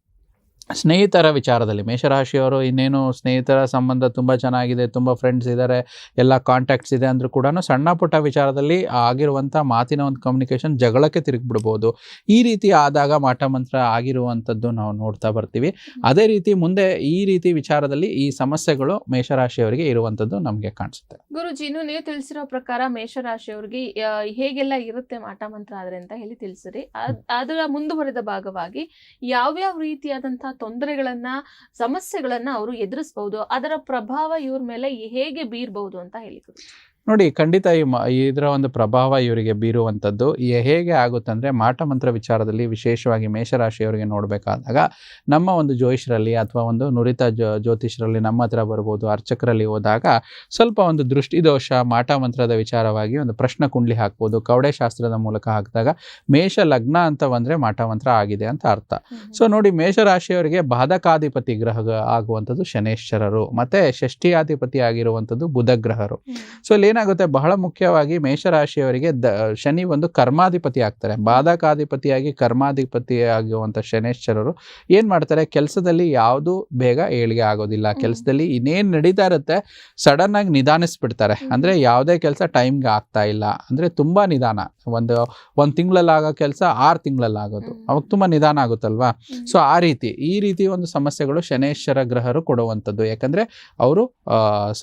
ಸ್ನೇಹಿತರ ವಿಚಾರದಲ್ಲಿ ಮೇಷರಾಶಿಯವರು ಇನ್ನೇನು ಸ್ನೇಹಿತರ ಸಂಬಂಧ ತುಂಬ ಚೆನ್ನಾಗಿದೆ, ತುಂಬ ಫ್ರೆಂಡ್ಸ್ ಇದ್ದಾರೆ ಎಲ್ಲ ಕಾಂಟ್ಯಾಕ್ಟ್ಸ್ ಇದೆ ಅಂದರೂ ಕೂಡ ಸಣ್ಣ ಪುಟ್ಟ ವಿಚಾರದಲ್ಲಿ ಆಗಿರುವಂಥ ಮಾತಿನ ಒಂದು ಕಮ್ಯುನಿಕೇಷನ್ ಜಗಳಕ್ಕೆ ತಿರುಗಿಬಿಡ್ಬೋದು. ಈ ರೀತಿ ಆದಾಗ ಮಾಟಮಂತ್ರ ಆಗಿರುವಂಥದ್ದು ನಾವು ನೋಡ್ತಾ ಬರ್ತೀವಿ. ಅದೇ ರೀತಿ ಮುಂದೆ ಈ ರೀತಿ ವಿಚಾರದಲ್ಲಿ ಈ ಸಮಸ್ಯೆಗಳು ಮೇಷರಾಶಿಯವರಿಗೆ ಇರುವಂಥದ್ದು ನಮಗೆ ಕಾಣಿಸುತ್ತೆ. ಗುರುಜಿ, ಇನ್ನು ನೀವು ತಿಳಿಸಿರೋ ಪ್ರಕಾರ ಮೇಷರಾಶಿಯವರಿಗೆ ಹೇಗೆಲ್ಲ ಇರುತ್ತೆ ಮಾಟಮಂತ್ರ ಆದರೆ ಅಂತ ಹೇಳಿ ತಿಳಿಸಿರಿ. ಅದ್- ಅದರ ಮುಂದುವರೆದ ಭಾಗವಾಗಿ ಯಾವ್ಯಾವ ರೀತಿಯಾದಂತಹ ತೊಂದರೆಗಳನ್ನ ಸಮಸ್ಯೆಗಳನ್ನ ಅವರು ಎದುರಿಸಬಹುದು ಅದರ ಪ್ರಭಾವ ಇವ್ರ ಮೇಲೆ ಹೇಗೆ ಬೀರ್ಬಹುದು ಅಂತ ಹೇಳಿ ಗುರೂಜಿ. ನೋಡಿ ಖಂಡಿತ ಈ ಮ ಇದರ ಒಂದು ಪ್ರಭಾವ ಇವರಿಗೆ ಬೀರುವಂಥದ್ದು. ಹೇಗೆ ಆಗುತ್ತಂದರೆ ಮಾಟ ಮಂತ್ರ ವಿಚಾರದಲ್ಲಿ ವಿಶೇಷವಾಗಿ ಮೇಷರಾಶಿಯವರಿಗೆ ನೋಡಬೇಕಾದಾಗ ನಮ್ಮ ಒಂದು ಜ್ಯೋತಿಷರಲ್ಲಿ ಅಥವಾ ಒಂದು ನುರಿತ ಜ್ಯೋತಿಷರಲ್ಲಿ ನಮ್ಮ ಹತ್ರ ಬರ್ಬೋದು ಅರ್ಚಕರಲ್ಲಿ ಹೋದಾಗ ಸ್ವಲ್ಪ ಒಂದು ದೃಷ್ಟಿದೋಷ ಮಾಟ ಮಂತ್ರದ ವಿಚಾರವಾಗಿ ಒಂದು ಪ್ರಶ್ನ ಕುಂಡ್ಲಿ ಹಾಕ್ಬೋದು ಕವಡೆ ಶಾಸ್ತ್ರದ ಮೂಲಕ ಹಾಕಿದಾಗ ಮೇಷ ಲಗ್ನ ಅಂತ ಬಂದರೆ ಮಾಟ ಮಂತ್ರ ಆಗಿದೆ ಅಂತ ಅರ್ಥ. ಸೊ ನೋಡಿ ಮೇಷರಾಶಿಯವರಿಗೆ ಬಾಧಕಾಧಿಪತಿ ಗ್ರಹ ಆಗುವಂಥದ್ದು ಶನೇಶ್ವರರು ಮತ್ತು ಷಷ್ಠಿಯಾಧಿಪತಿ ಆಗಿರುವಂಥದ್ದು ಬುಧ ಗ್ರಹರು. ಹ್ಮ್. ಸೊ ಇಲ್ಲಿ ಏನಾಗುತ್ತೆ? ಬಹಳ ಮುಖ್ಯವಾಗಿ ಮೇಷರಾಶಿಯವರಿಗೆ ದ ಶನಿ ಒಂದು ಕರ್ಮಾಧಿಪತಿ ಆಗ್ತಾರೆ. ಬಾಧಕಾಧಿಪತಿಯಾಗಿ ಕರ್ಮಾಧಿಪತಿ ಆಗುವಂಥ ಶನೇಶ್ವರರು ಏನು ಮಾಡ್ತಾರೆ? ಕೆಲಸದಲ್ಲಿ ಯಾವುದು ಬೇಗ ಏಳಿಗೆ ಆಗೋದಿಲ್ಲ. ಕೆಲಸದಲ್ಲಿ ಇನ್ನೇನು ನಡೀತಾ ಇರುತ್ತೆ? ಸಡನ್ ಆಗಿ ನಿಧಾನಿಸ್ಬಿಡ್ತಾರೆ. ಅಂದರೆ ಯಾವುದೇ ಕೆಲಸ ಟೈಮ್ಗೆ ಆಗ್ತಾ ಇಲ್ಲ. ಅಂದರೆ ತುಂಬ ನಿಧಾನ. ಒಂದು ಒಂದು ತಿಂಗಳಲ್ಲಿ ಆಗೋ ಕೆಲಸ ಆರು ತಿಂಗಳಲ್ಲಿ ಆಗೋದು ಅವಾಗ ತುಂಬ ನಿಧಾನ ಆಗುತ್ತಲ್ವಾ. ಸೊ ಆ ರೀತಿ ಈ ರೀತಿ ಒಂದು ಸಮಸ್ಯೆಗಳು ಶನೇಶ್ವರ ಗ್ರಹರು ಕೊಡುವಂಥದ್ದು. ಯಾಕಂದ್ರೆ ಅವರು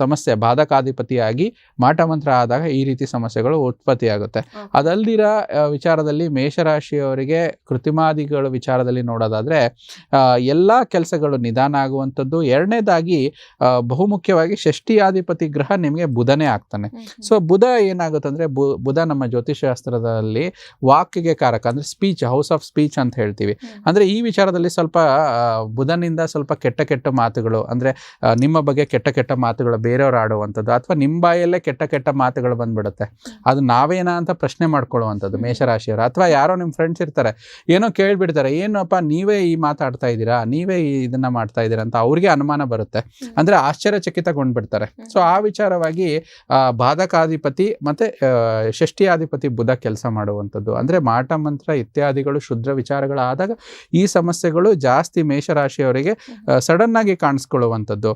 ಸಮಸ್ಯೆ ಬಾಧಕಾಧಿಪತಿಯಾಗಿ ಮಾಟ ಮಂತ್ರ ಆದಾಗ ಈ ರೀತಿ ಸಮಸ್ಯೆಗಳು ಉತ್ಪತ್ತಿಯಾಗುತ್ತೆ. ಆಗುತ್ತೆ ಅದಲ್ದಿರ ವಿಚಾರದಲ್ಲಿ ಮೇಷರಾಶಿಯವರಿಗೆ ಕೃತಿಮಾದಿಗಳ ವಿಚಾರದಲ್ಲಿ ನೋಡೋದಾದ್ರೆ ಎಲ್ಲ ಕೆಲಸಗಳು ನಿಧಾನ ಆಗುವಂಥದ್ದು. ಎರಡನೇದಾಗಿ ಬಹುಮುಖ್ಯವಾಗಿ ಷಷ್ಠಿಯಾಧಿಪತಿ ಗ್ರಹ ನಿಮಗೆ ಬುಧನೇ ಆಗ್ತಾನೆ. ಸೊ ಬುಧ ಏನಾಗುತ್ತೆ ಅಂದ್ರೆ ಬು- ಬುಧ ನಮ್ಮ ಜ್ಯೋತಿಷಶಾಸ್ತ್ರದಲ್ಲಿ ವಾಕ್ಯಗೆ ಕಾರಕ ಅಂದ್ರೆ ಸ್ಪೀಚ್ ಹೌಸ್ ಆಫ್ ಸ್ಪೀಚ್ ಅಂತ ಹೇಳ್ತೀವಿ. ಅಂದ್ರೆ ಈ ವಿಚಾರದಲ್ಲಿ ಸ್ವಲ್ಪ ಬುಧನಿಂದ ಸ್ವಲ್ಪ ಕೆಟ್ಟ ಕೆಟ್ಟ ಮಾತುಗಳು ಅಂದ್ರೆ ನಿಮ್ಮ ಬಗ್ಗೆ ಕೆಟ್ಟ ಕೆಟ್ಟ ಮಾತುಗಳು ಬೇರೆಯವರು ಆಡುವಂಥದ್ದು ಅಥವಾ ನಿಮ್ಮ ಬಾಯಲ್ಲೇ ಕೆಟ್ಟ ಕೆಟ್ಟ ಮಾತುಗಳು ಬಂದ್ಬಿಡುತ್ತೆ. ಅದು ನಾವೇನಾ ಅಂತ ಪ್ರಶ್ನೆ ಮಾಡ್ಕೊಳ್ಳುವಂಥದ್ದು. ಮೇಷರಾಶಿಯವರು. ಅಥವಾ ಯಾರೋ ನಿಮ್ಮ ಫ್ರೆಂಡ್ಸ್ ಇರ್ತಾರೆ ಏನೋ ಕೇಳ್ಬಿಡ್ತಾರೆ ಏನಪ್ಪ ನೀವೇ ಈ ಮಾತಾಡ್ತಾ ಇದ್ದೀರಾ? ನೀವೇ ಈ ಇದನ್ನ ಮಾಡ್ತಾ ಇದ್ದೀರಾ? ಅಂತ ಅವ್ರಿಗೆ ಅನುಮಾನ ಬರುತ್ತೆ. ಅಂದರೆ ಆಶ್ಚರ್ಯಚಕಿತಗೊಂಡ್ಬಿಡ್ತಾರೆ. ಸೊ ಆ ವಿಚಾರವಾಗಿ ಬಾಧಕಾಧಿಪತಿ ಮತ್ತೆ ಷಷ್ಠಿಯಾಧಿಪತಿ ಬುಧ ಕೆಲಸ ಮಾಡುವಂಥದ್ದು. ಅಂದ್ರೆ ಮಾಟ ಮಂತ್ರ ಇತ್ಯಾದಿಗಳು ಶುದ್ಧ ವಿಚಾರಗಳಾದಾಗ ಈ ಸಮಸ್ಯೆಗಳು ಜಾಸ್ತಿ ಮೇಷರಾಶಿಯವರಿಗೆ ಸಡನ್ನಾಗಿ ಸಡನ್ ಆಗಿ ಕಾಣಿಸ್ಕೊಳ್ಳುವಂಥದ್ದು.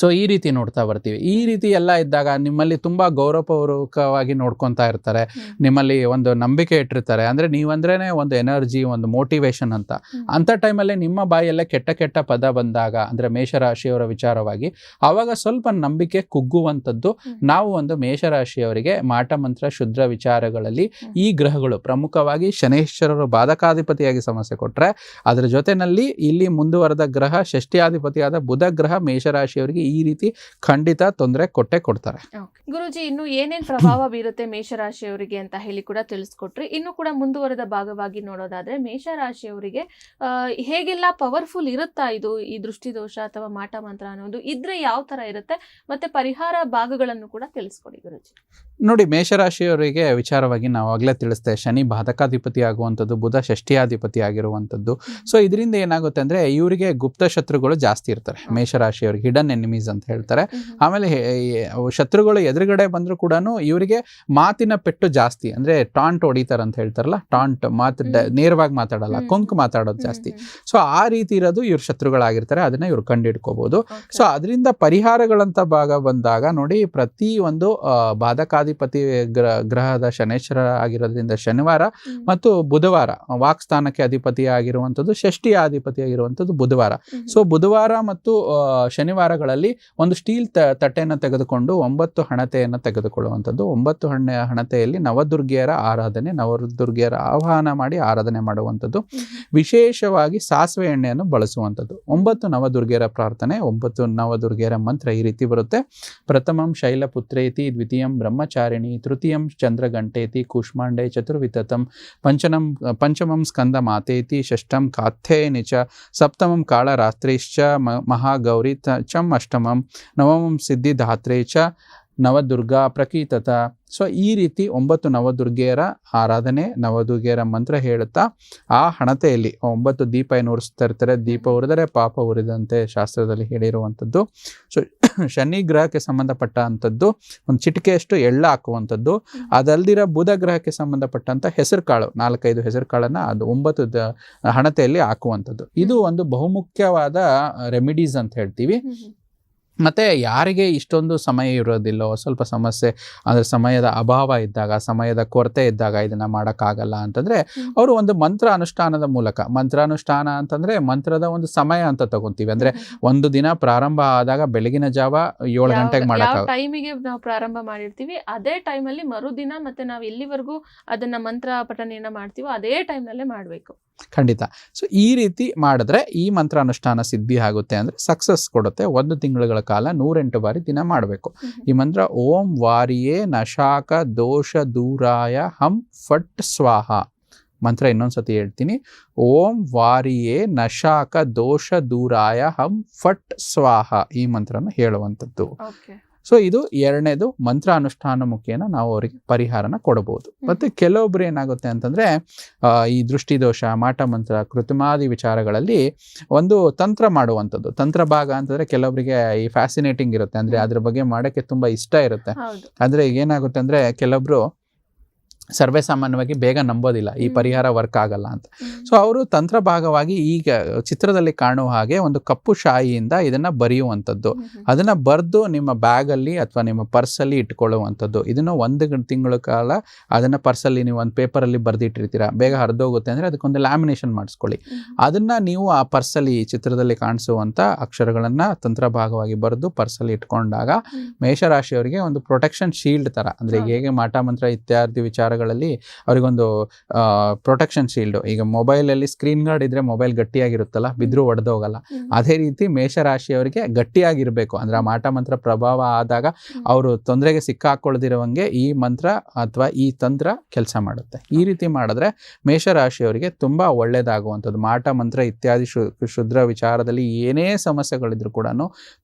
ಸೊ ಈ ರೀತಿ ನೋಡ್ತಾ ಬರ್ತೀವಿ. ಈ ರೀತಿ ಎಲ್ಲ ಇದ್ದಾಗ ನಿಮ್ಮಲ್ಲಿ ತುಂಬ ಗೌರವಪೂರ್ವಕವಾಗಿ ನೋಡ್ಕೊತಾ ಇರ್ತಾರೆ. ನಿಮ್ಮಲ್ಲಿ ಒಂದು ನಂಬಿಕೆ ಇಟ್ಟಿರ್ತಾರೆ. ಅಂದರೆ ನೀವಂದ್ರೇ ಒಂದು ಎನರ್ಜಿ ಒಂದು ಮೋಟಿವೇಶನ್ ಅಂತ. ಅಂಥ ಟೈಮಲ್ಲಿ ನಿಮ್ಮ ಬಾಯಲ್ಲೇ ಕೆಟ್ಟ ಕೆಟ್ಟ ಪದ ಬಂದಾಗ ಅಂದರೆ ಮೇಷರಾಶಿಯವರ ವಿಚಾರವಾಗಿ ಆವಾಗ ಸ್ವಲ್ಪ ನಂಬಿಕೆ ಕುಗ್ಗುವಂಥದ್ದು ನಾವು ಒಂದು ಮೇಷರಾಶಿಯವರಿಗೆ ಮಾಟ ಮಂತ್ರ ಶುದ್ರ ವಿಚಾರಗಳಲ್ಲಿ ಈ ಗ್ರಹಗಳು ಪ್ರಮುಖವಾಗಿ ಶನೇಶ್ವರರು ಬಾಧಕಾಧಿಪತಿಯಾಗಿ ಸಮಸ್ಯೆ ಕೊಟ್ಟರೆ ಅದರ ಜೊತೆನಲ್ಲಿ ಇಲ್ಲಿ ಮುಂದುವರೆದ ಗ್ರಹ ಷಷ್ಠಿಯಾಧಿಪತಿಯಾದ ಬುಧ ಗ್ರಹ ಮೇಷರಾಶಿಯವರಿಗೆ ಈ ರೀತಿ ಖಂಡಿತ ತೊಂದರೆ ಕೊಟ್ಟೆ ಕೊಡ್ತಾರೆ. ಗುರುಜಿ, ಇನ್ನು ಏನೇನ್ ಪ್ರಭಾವ ಬೀರುತ್ತೆ ಮೇಷರಾಶಿಯವರಿಗೆ ಅಂತ ಹೇಳಿ ಕೂಡ ತಿಳಿಸ್ಕೊಟ್ರಿ. ಇನ್ನು ಕೂಡ ಮುಂದುವರೆದ ಭಾಗವಾಗಿ ನೋಡೋದಾದ್ರೆ ಮೇಷರಾಶಿಯವರಿಗೆ ಹೇಗೆಲ್ಲ ಪವರ್ಫುಲ್ ಇರುತ್ತಾ ಇದು, ಈ ದೃಷ್ಟಿದೋಷ ಅಥವಾ ಮಾಟ ಮಂತ್ರ ಅನ್ನೋದು ಇದ್ರೆ ಯಾವ ತರ ಇರುತ್ತೆ? ಮತ್ತೆ ಪರಿಹಾರ ಭಾಗಗಳನ್ನು ಕೂಡ ತಿಳಿಸ್ಕೊಡಿ ಗುರುಜಿ. ನೋಡಿ ಮೇಷರಾಶಿಯವರಿಗೆ ವಿಚಾರವಾಗಿ ನಾವು ಆಗಲೇ ತಿಳಿಸ್ತೇವೆ ಶನಿ ಬಾಧಕಾಧಿಪತಿ ಆಗುವಂಥದ್ದು ಬುಧ ಷಷ್ಠಿಯಾಧಿಪತಿ ಆಗಿರುವಂಥದ್ದು ಸೊ ಇದರಿಂದ ಏನಾಗುತ್ತೆ ಅಂದರೆ ಇವರಿಗೆ ಗುಪ್ತ ಶತ್ರುಗಳು ಜಾಸ್ತಿ ಇರ್ತಾರೆ. ಮೇಷರಾಶಿಯವರಿಗೆ ಹಿಡನ್ ಎನಿಮೀಸ್ ಅಂತ ಹೇಳ್ತಾರೆ. ಆಮೇಲೆ ಶತ್ರುಗಳು ಎದುರುಗಡೆ ಬಂದರೂ ಕೂಡ ಇವರಿಗೆ ಮಾತಿನ ಪೆಟ್ಟು ಜಾಸ್ತಿ ಅಂದರೆ ಟಾಂಟ್ ಹೊಡಿತಾರೆ ಅಂತ ಹೇಳ್ತಾರಲ್ಲ ಟಾಂಟ್ ಮಾತು ಡ- ನೇರವಾಗಿ ಮಾತಾಡಲ್ಲ ಕುಂಕು ಮಾತಾಡೋದು ಜಾಸ್ತಿ. ಸೊ ಆ ರೀತಿ ಇರೋದು ಇವ್ರ ಶತ್ರುಗಳಾಗಿರ್ತಾರೆ ಅದನ್ನು ಇವ್ರು ಕಂಡಿಡ್ಕೋಬಹುದು ಸೊ ಅದರಿಂದ ಪರಿಹಾರಗಳಂತ ಭಾಗ ಬಂದಾಗ ನೋಡಿ ಪ್ರತಿ ಒಂದು ಆ, ಬಾಧಕಾಧಿಪತಿ ಗ್ರ ಗ್ರಹದ ಶನೇಶ್ವರ ಆಗಿರೋದ್ರಿಂದ ಶನಿವಾರ ಮತ್ತು ಬುಧವಾರ ವಾಕ್ಸ್ಥಾನಕ್ಕೆ ಅಧಿಪತಿ ಆಗಿರುವಂಥದ್ದು ಷಷ್ಠಿಯ ಅಧಿಪತಿ ಆಗಿರುವಂಥದ್ದು ಬುಧವಾರ. ಸೊ ಬುಧವಾರ ಮತ್ತು ಶನಿವಾರಗಳಲ್ಲಿ ಒಂದು ಸ್ಟೀಲ್ ತ- ತಟ್ಟೆಯನ್ನು ತೆಗೆದುಕೊಂಡು ಒಂಬತ್ತು ಹಣತೆಯನ್ನು ತೆಗೆದುಕೊಳ್ಳುವಂಥದ್ದು. ಒಂಬತ್ತು ಹಣ ಹಣತೆಯಲ್ಲಿ ನವದುರ್ಗಿಯರ ಆರಾಧನೆ ನವದುರ್ಗಿಯರ ಆಹ್ವಾನ ಮಾಡಿ ಆರಾಧನೆ ಮಾಡುವಂಥದ್ದು. ವಿಶೇಷವಾಗಿ ಸಾಸಿವೆ ಎಣ್ಣೆಯನ್ನು ಬಳಸುವಂಥದ್ದು. ಒಂಬತ್ತು ನವದುರ್ಗಿಯರ ಪ್ರಾರ್ಥನೆ ಒಂಬತ್ತು ನವದುರ್ಗಿಯರ ಮಂತ್ರ ಈ ರೀತಿ ಬರುತ್ತೆ. ಪ್ರಥಮಂ ಶೈಲಪುತ್ರೇತಿ ದ್ವಿತೀಯಂ ಬ್ರಹ್ಮಚಾರಿಣಿ ब्रह्मचारिणी तृतीयं चन्द्रघण्टेति कूष्मांडे चतुर्विततं पंचम पञ्चमं स्कन्दमातेति षष्ठम कात्थेयनि च, सप्तमं काळरात्रिश्च महागौरी चम् अष्टमं, नवमं सिद्धिधात्रे च ನವದುರ್ಗಾ ಪ್ರಕೀತತ. ಸೊ ಈ ರೀತಿ ಒಂಬತ್ತು ನವದುರ್ಗೆಯರ ಆರಾಧನೆ ನವದುರ್ಗೆಯರ ಮಂತ್ರ ಹೇಳುತ್ತಾ ಆ ಹಣತೆಯಲ್ಲಿ ಒಂಬತ್ತು ದೀಪ ಏನು ಉರಿಸ್ತಾ ಇರ್ತಾರೆ ದೀಪ ಉರಿದರೆ ಪಾಪ ಉರಿದಂತೆ ಶಾಸ್ತ್ರದಲ್ಲಿ ಹೇಳಿರುವಂಥದ್ದು. ಸೊ ಶನಿ ಗ್ರಹಕ್ಕೆ ಸಂಬಂಧಪಟ್ಟ ಅಂಥದ್ದು ಒಂದು ಚಿಟಿಕೆಯಷ್ಟು ಎಳ್ಳ ಹಾಕುವಂಥದ್ದು. ಅದಲ್ದಿರ ಬುಧ ಗ್ರಹಕ್ಕೆ ಸಂಬಂಧಪಟ್ಟಂಥ ಹೆಸರು ಕಾಳು ನಾಲ್ಕೈದು ಹೆಸರು ಕಾಳನ್ನು ಅದು ಒಂಬತ್ತು ದ ಹಣತೆಯಲ್ಲಿ ಹಾಕುವಂಥದ್ದು. ಇದು ಒಂದು ಬಹುಮುಖ್ಯವಾದ ರೆಮಿಡೀಸ್ ಅಂತ ಹೇಳ್ತೀವಿ. ಮತ್ತು ಯಾರಿಗೆ ಇಷ್ಟೊಂದು ಸಮಯ ಇರೋದಿಲ್ಲೋ ಸ್ವಲ್ಪ ಸಮಸ್ಯೆ ಅಂದರೆ ಸಮಯದ ಅಭಾವ ಇದ್ದಾಗ ಸಮಯದ ಕೊರತೆ ಇದ್ದಾಗ ಇದನ್ನು ಮಾಡೋಕ್ಕಾಗಲ್ಲ ಅಂತಂದರೆ. ಅವರು ಒಂದು ಮಂತ್ರ ಅನುಷ್ಠಾನದ ಮೂಲಕ ಮಂತ್ರಾನುಷ್ಠಾನ ಅಂತಂದರೆ ಮಂತ್ರದ ಒಂದು ಸಮಯ ಅಂತ ತಗೊತೀವಿ. ಅಂದರೆ ಒಂದು ದಿನ ಪ್ರಾರಂಭ ಆದಾಗ ಬೆಳಗಿನ ಜಾವ ಏಳು ಗಂಟೆಗೆ ಮಾಡೋಕ್ಕಾಗ ಟೈಮಿಗೆ ನಾವು ಪ್ರಾರಂಭ ಮಾಡಿರ್ತೀವಿ ಅದೇ ಟೈಮಲ್ಲಿ ಮರುದಿನ ಮತ್ತೆ ನಾವು ಎಲ್ಲಿವರೆಗೂ ಅದನ್ನ ಮಂತ್ರ ಪಠನೆಯನ್ನು ಮಾಡ್ತೀವೋ ಅದೇ ಟೈಮ್ನಲ್ಲೇ ಮಾಡಬೇಕು. ಖಂಡಿತ. ಸೊ ಈ ರೀತಿ ಮಾಡಿದ್ರೆ ಈ ಮಂತ್ರ ಅನುಷ್ಠಾನ ಸಿದ್ಧಿ ಆಗುತ್ತೆ ಅಂದರೆ ಸಕ್ಸಸ್ ಕೊಡುತ್ತೆ. ಒಂದು ತಿಂಗಳುಗಳ ಕಾಲ ನೂರೆಂಟು ಬಾರಿ ದಿನ ಮಾಡಬೇಕು. ಈ ಮಂತ್ರ ಓಂ ವಾರಿಯೇ ನಶಾಕ ದೋಷ ದೂರಾಯ ಹಂ ಫಟ್ ಸ್ವಾಹ. ಮಂತ್ರ ಇನ್ನೊಂದ್ಸತಿ ಹೇಳ್ತೀನಿ. ಓಂ ವಾರಿಯೇ ನಶಾಕ ದೋಷ ದೂರಾಯ ಹಂ ಫಟ್ ಸ್ವಾಹ. ಈ ಮಂತ್ರನ ಹೇಳುವಂಥದ್ದು. ಸೊ ಇದು ಎರಡನೇದು ಮಂತ್ರ ಅನುಷ್ಠಾನ ಮುಖೇನ ನಾವು ಅವರಿಗೆ ಪರಿಹಾರನ ಕೊಡಬಹುದು ಮತ್ತೆ ಕೆಲವೊಬ್ರು ಏನಾಗುತ್ತೆ ಅಂತಂದ್ರೆ ಈ ದೃಷ್ಟಿದೋಷ ಮಾಟ ಮಂತ್ರ ಕೃತಿಮಾದಿ ವಿಚಾರಗಳಲ್ಲಿ ಒಂದು ತಂತ್ರ ಮಾಡುವಂಥದ್ದು. ತಂತ್ರ ಭಾಗ ಅಂತಂದ್ರೆ ಕೆಲವೊಬ್ಬರಿಗೆ ಈ ಫ್ಯಾಸಿನೇಟಿಂಗ್ ಇರುತ್ತೆ. ಅಂದ್ರೆ ಅದ್ರ ಬಗ್ಗೆ ಮಾಡೋಕ್ಕೆ ತುಂಬಾ ಇಷ್ಟ ಇರುತ್ತೆ. ಈಗ ಏನಾಗುತ್ತೆ ಅಂದ್ರೆ ಕೆಲವೊಬ್ರು ಸರ್ವೇ ಸಾಮಾನ್ಯವಾಗಿ ಬೇಗ ನಂಬೋದಿಲ್ಲ ಈ ಪರಿಹಾರ ವರ್ಕ್ ಆಗಲ್ಲ ಅಂತ. ಸೊ ಅವರು ತಂತ್ರ ಭಾಗವಾಗಿ ಈಗ ಚಿತ್ರದಲ್ಲಿ ಕಾಣುವ ಹಾಗೆ ಒಂದು ಕಪ್ಪು ಶಾಯಿಯಿಂದ ಇದನ್ನ ಬರೆಯುವಂಥದ್ದು. ಅದನ್ನ ಬರೆದು ನಿಮ್ಮ ಬ್ಯಾಗಲ್ಲಿ ಅಥವಾ ನಿಮ್ಮ ಪರ್ಸಲ್ಲಿ ಇಟ್ಕೊಳ್ಳುವಂಥದ್ದು. ಇದನ್ನು ಒಂದು ತಿಂಗಳ ಕಾಲ ಅದನ್ನ ಪರ್ಸಲ್ಲಿ ನೀವು ಒಂದು ಪೇಪರಲ್ಲಿ ಬರೆದಿಟ್ಟಿರ್ತೀರಾ. ಬೇಗ ಹರಿದೋಗುತ್ತೆ ಅಂದರೆ ಅದಕ್ಕೊಂದು ಲ್ಯಾಮಿನೇಷನ್ ಮಾಡಿಸ್ಕೊಳ್ಳಿ. ಅದನ್ನು ನೀವು ಆ ಪರ್ಸಲ್ಲಿ ಚಿತ್ರದಲ್ಲಿ ಕಾಣಿಸುವಂಥ ಅಕ್ಷರಗಳನ್ನು ತಂತ್ರ ಭಾಗವಾಗಿ ಬರೆದು ಪರ್ಸಲ್ಲಿ ಇಟ್ಕೊಂಡಾಗ. ಮೇಷರಾಶಿಯವರಿಗೆ ಒಂದು ಪ್ರೊಟೆಕ್ಷನ್ ಶೀಲ್ಡ್ ತರ. ಅಂದ್ರೆ ಹೇಗೆ ಮಾಟ ಮಂತ್ರ ಇತ್ಯಾದಿ ವಿಚಾರಗಳಲ್ಲಿ ಅವರಿಗೊಂದು ಪ್ರೊಟೆಕ್ಷನ್ ಶೀಲ್ಡ್ ಈಗ ಮೊಬೈಲಲ್ಲಿ ಸ್ಕ್ರೀನ್ ಗಾರ್ಡ್ ಇದ್ರೆ ಮೊಬೈಲ್ ಗಟ್ಟಿಯಾಗಿರುತ್ತಲ್ಲ ಬಿದ್ರೂ ಒಡೆದೋಗಲ್ಲ. ಅದೇ ರೀತಿ ಮೇಷರಾಶಿಯವರಿಗೆ ಗಟ್ಟಿಯಾಗಿರಬೇಕು. ಅಂದ್ರೆ ಆ ಮಾಟ ಮಂತ್ರ ಪ್ರಭಾವ ಆದಾಗ. ಅವರು ತೊಂದರೆಗೆ ಸಿಕ್ಕಾಕೊಳ್ದಿರುವಂಗೆ ಈ ಮಂತ್ರ ಅಥವಾ ಈ ತಂತ್ರ ಕೆಲಸ ಮಾಡುತ್ತೆ. ಈ ರೀತಿ ಮಾಡಿದ್ರೆ ಮೇಷರಾಶಿಯವರಿಗೆ ತುಂಬಾ ಒಳ್ಳೇದಾಗುವಂಥದ್ದು. ಮಾಟ ಮಂತ್ರ ಇತ್ಯಾದಿ ಶುದ್ರ ವಿಚಾರದಲ್ಲಿ ಏನೇ ಸಮಸ್ಯೆಗಳಿದ್ರು ಕೂಡ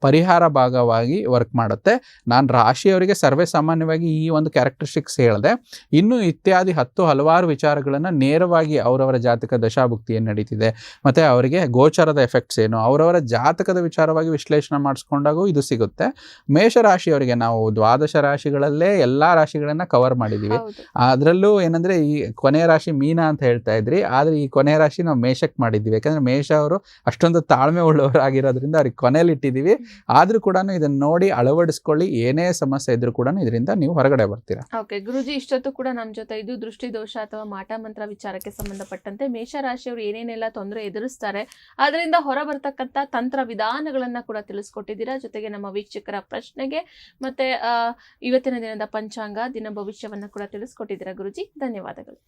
ಪರಿಹಾರ ಭಾಗವಾಗಿ ವರ್ಕ್ ಮಾಡುತ್ತೆ. ನಾನು ರಾಶಿಯವರಿಗೆ ಸರ್ವೇ ಸಾಮಾನ್ಯವಾಗಿ ಈ ಒಂದು ಕ್ಯಾರೆಕ್ಟರಿಸ್ಟಿಕ್ಸ್ ಹೇಳಿದೆ. ಇನ್ನು ಇತ್ಯಾದಿ ಹತ್ತು ಹಲವಾರು ವಿಚಾರಗಳನ್ನು ನೇರವಾಗಿ ಅವರವರ ಜಾತಕ ದಶಾಭುಕ್ತಿ ಏನು ನಡೀತಿದೆ. ಮತ್ತು ಅವರಿಗೆ ಗೋಚರದ ಎಫೆಕ್ಟ್ಸ್ ಏನು ಅವರವರ ಜಾತಕದ ವಿಚಾರವಾಗಿ ವಿಶ್ಲೇಷಣೆ ಮಾಡಿಸ್ಕೊಂಡಾಗೂ ಇದು ಸಿಗುತ್ತೆ. ಮೇಷರಾಶಿಯವರಿಗೆ ನಾವು ದ್ವಾದಶ ರಾಶಿಗಳಲ್ಲೇ ಎಲ್ಲ ರಾಶಿಗಳನ್ನು ಕವರ್ ಮಾಡಿದ್ದೀವಿ ಅದರಲ್ಲೂ ಏನಂದ್ರೆ ಈ ಕೊನೆಯ ರಾಶಿ ಮೀನ ಅಂತ ಹೇಳ್ತಾ ಇದ್ರಿ ಆದ್ರೆ ಈ ಕೊನೆಯ ರಾಶಿ ನಾವು ಮೇಷಕ್ಕೆ ಮಾಡಿದ್ದೀವಿ ಯಾಕಂದ್ರೆ ಮೇಷ ಅವರು ಅಷ್ಟೊಂದು ತಾಳ್ಮೆ ಉಳ್ಳವರಾಗಿರೋದ್ರಿಂದ ಅವ್ರಿಗೆ ಕೊನೆಯಲ್ಲಿ ಇಟ್ಟಿದ್ದೀವಿ ಆದ್ರೂ ಕೂಡ ಇದನ್ನ ನೋಡಿ ಅಳವಡಿಸ್ಕೊಳ್ಳಿ ಏನೇ ಸಮಸ್ಯೆ ಇದ್ರೂ ಕೂಡ ಇದರಿಂದ ನೀವು ಹೊರಗಡೆ ಬರ್ತೀರಾ. ಓಕೆ ಗುರುಜಿ ಇಷ್ಟೊತ್ತು ಕೂಡ ನಮ್ಮ ಜೊತೆ ಇದು ದೃಷ್ಟಿ ದೋಷ ಅಥವಾ ಮಾಟ ಮಂತ್ರ ವಿಚಾರಕ್ಕೆ ಸಂಬಂಧಪಟ್ಟಂತೆ ಮೇಷರಾಶಿಯವರು ಏನೇನೆಲ್ಲ ತೊಂದರೆ ಎದುರಿಸ್ತಾರೆ, ಅದರಿಂದ ಹೊರ ಬರ್ತಕ್ಕಂಥ ತಂತ್ರ ವಿಧಾನಗಳನ್ನ ಕೂಡ ತಿಳಿಸ್ಕೊಟ್ಟಿದ್ದೀರಾ? ಜೊತೆಗೆ ನಮ್ಮ ವೀಕ್ಷಕರ ಪ್ರಶ್ನೆಗೆ ಮತ್ತೆ ಇವತ್ತಿನ ದಿನದ ಪಂಚಾಂಗ, ದಿನ ಭವಿಷ್ಯವನ್ನ ಕೂಡ ತಿಳಿಸ್ಕೊಟ್ಟಿದ್ದೀರಾ ಗುರುಜಿ? ಧನ್ಯವಾದಗಳು.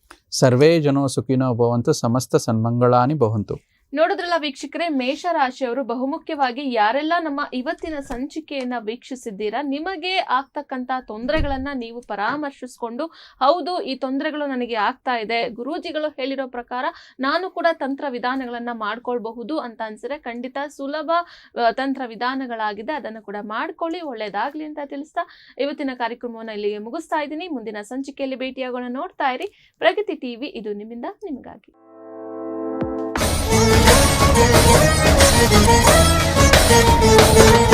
ಸರ್ವೇ ಜನೋ ಸುಖಿನೋ ಭವಂತು, ಸಮಸ್ತ ಸನ್ಮಂಗಳಾನಿ ಭವಂತು. ನೋಡಿದ್ರಲ್ಲ ವೀಕ್ಷಕರೇ, ಮೇಷರಾಶಿಯವರು ಬಹುಮುಖ್ಯವಾಗಿ ಯಾರೆಲ್ಲ ನಮ್ಮ ಇವತ್ತಿನ ಸಂಚಿಕೆಯನ್ನ ವೀಕ್ಷಿಸಿದ್ದೀರಾ, ನಿಮಗೆ ಆಗ್ತಕ್ಕಂತ ತೊಂದರೆಗಳನ್ನ ನೀವು ಪರಾಮರ್ಶಿಸ್ಕೊಂಡು, ಹೌದು, ಈ ತೊಂದರೆಗಳು ನನಗೆ ಆಗ್ತಾ ಇದೆ, ಗುರೂಜಿಗಳು ಹೇಳಿರೋ ಪ್ರಕಾರ ನಾನು ಕೂಡ ತಂತ್ರ ವಿಧಾನಗಳನ್ನ ಮಾಡ್ಕೊಳ್ಬಹುದು ಅಂತ ಅನ್ಸಿದ್ರೆ ಖಂಡಿತ ಸುಲಭ ತಂತ್ರ ವಿಧಾನಗಳಾಗಿದೆ ಅದನ್ನು ಕೂಡ ಮಾಡ್ಕೊಳ್ಳಿ, ಒಳ್ಳೇದಾಗ್ಲಿ ಅಂತ ತಿಳಿಸ್ತಾ ಇವತ್ತಿನ ಕಾರ್ಯಕ್ರಮವನ್ನು ಇಲ್ಲಿಗೆ ಮುಗಿಸ್ತಾ ಇದ್ದೀನಿ. ಮುಂದಿನ ಸಂಚಿಕೆಯಲ್ಲಿ ಭೇಟಿಯಾಗೋಣ ನೋಡ್ತಾ ಇರಿ. ಪ್ರಗತಿ ಟಿವಿ, ಇದು ನಿಮ್ಮಿಂದ, ನಿಮಗಾಗಿ. Müzik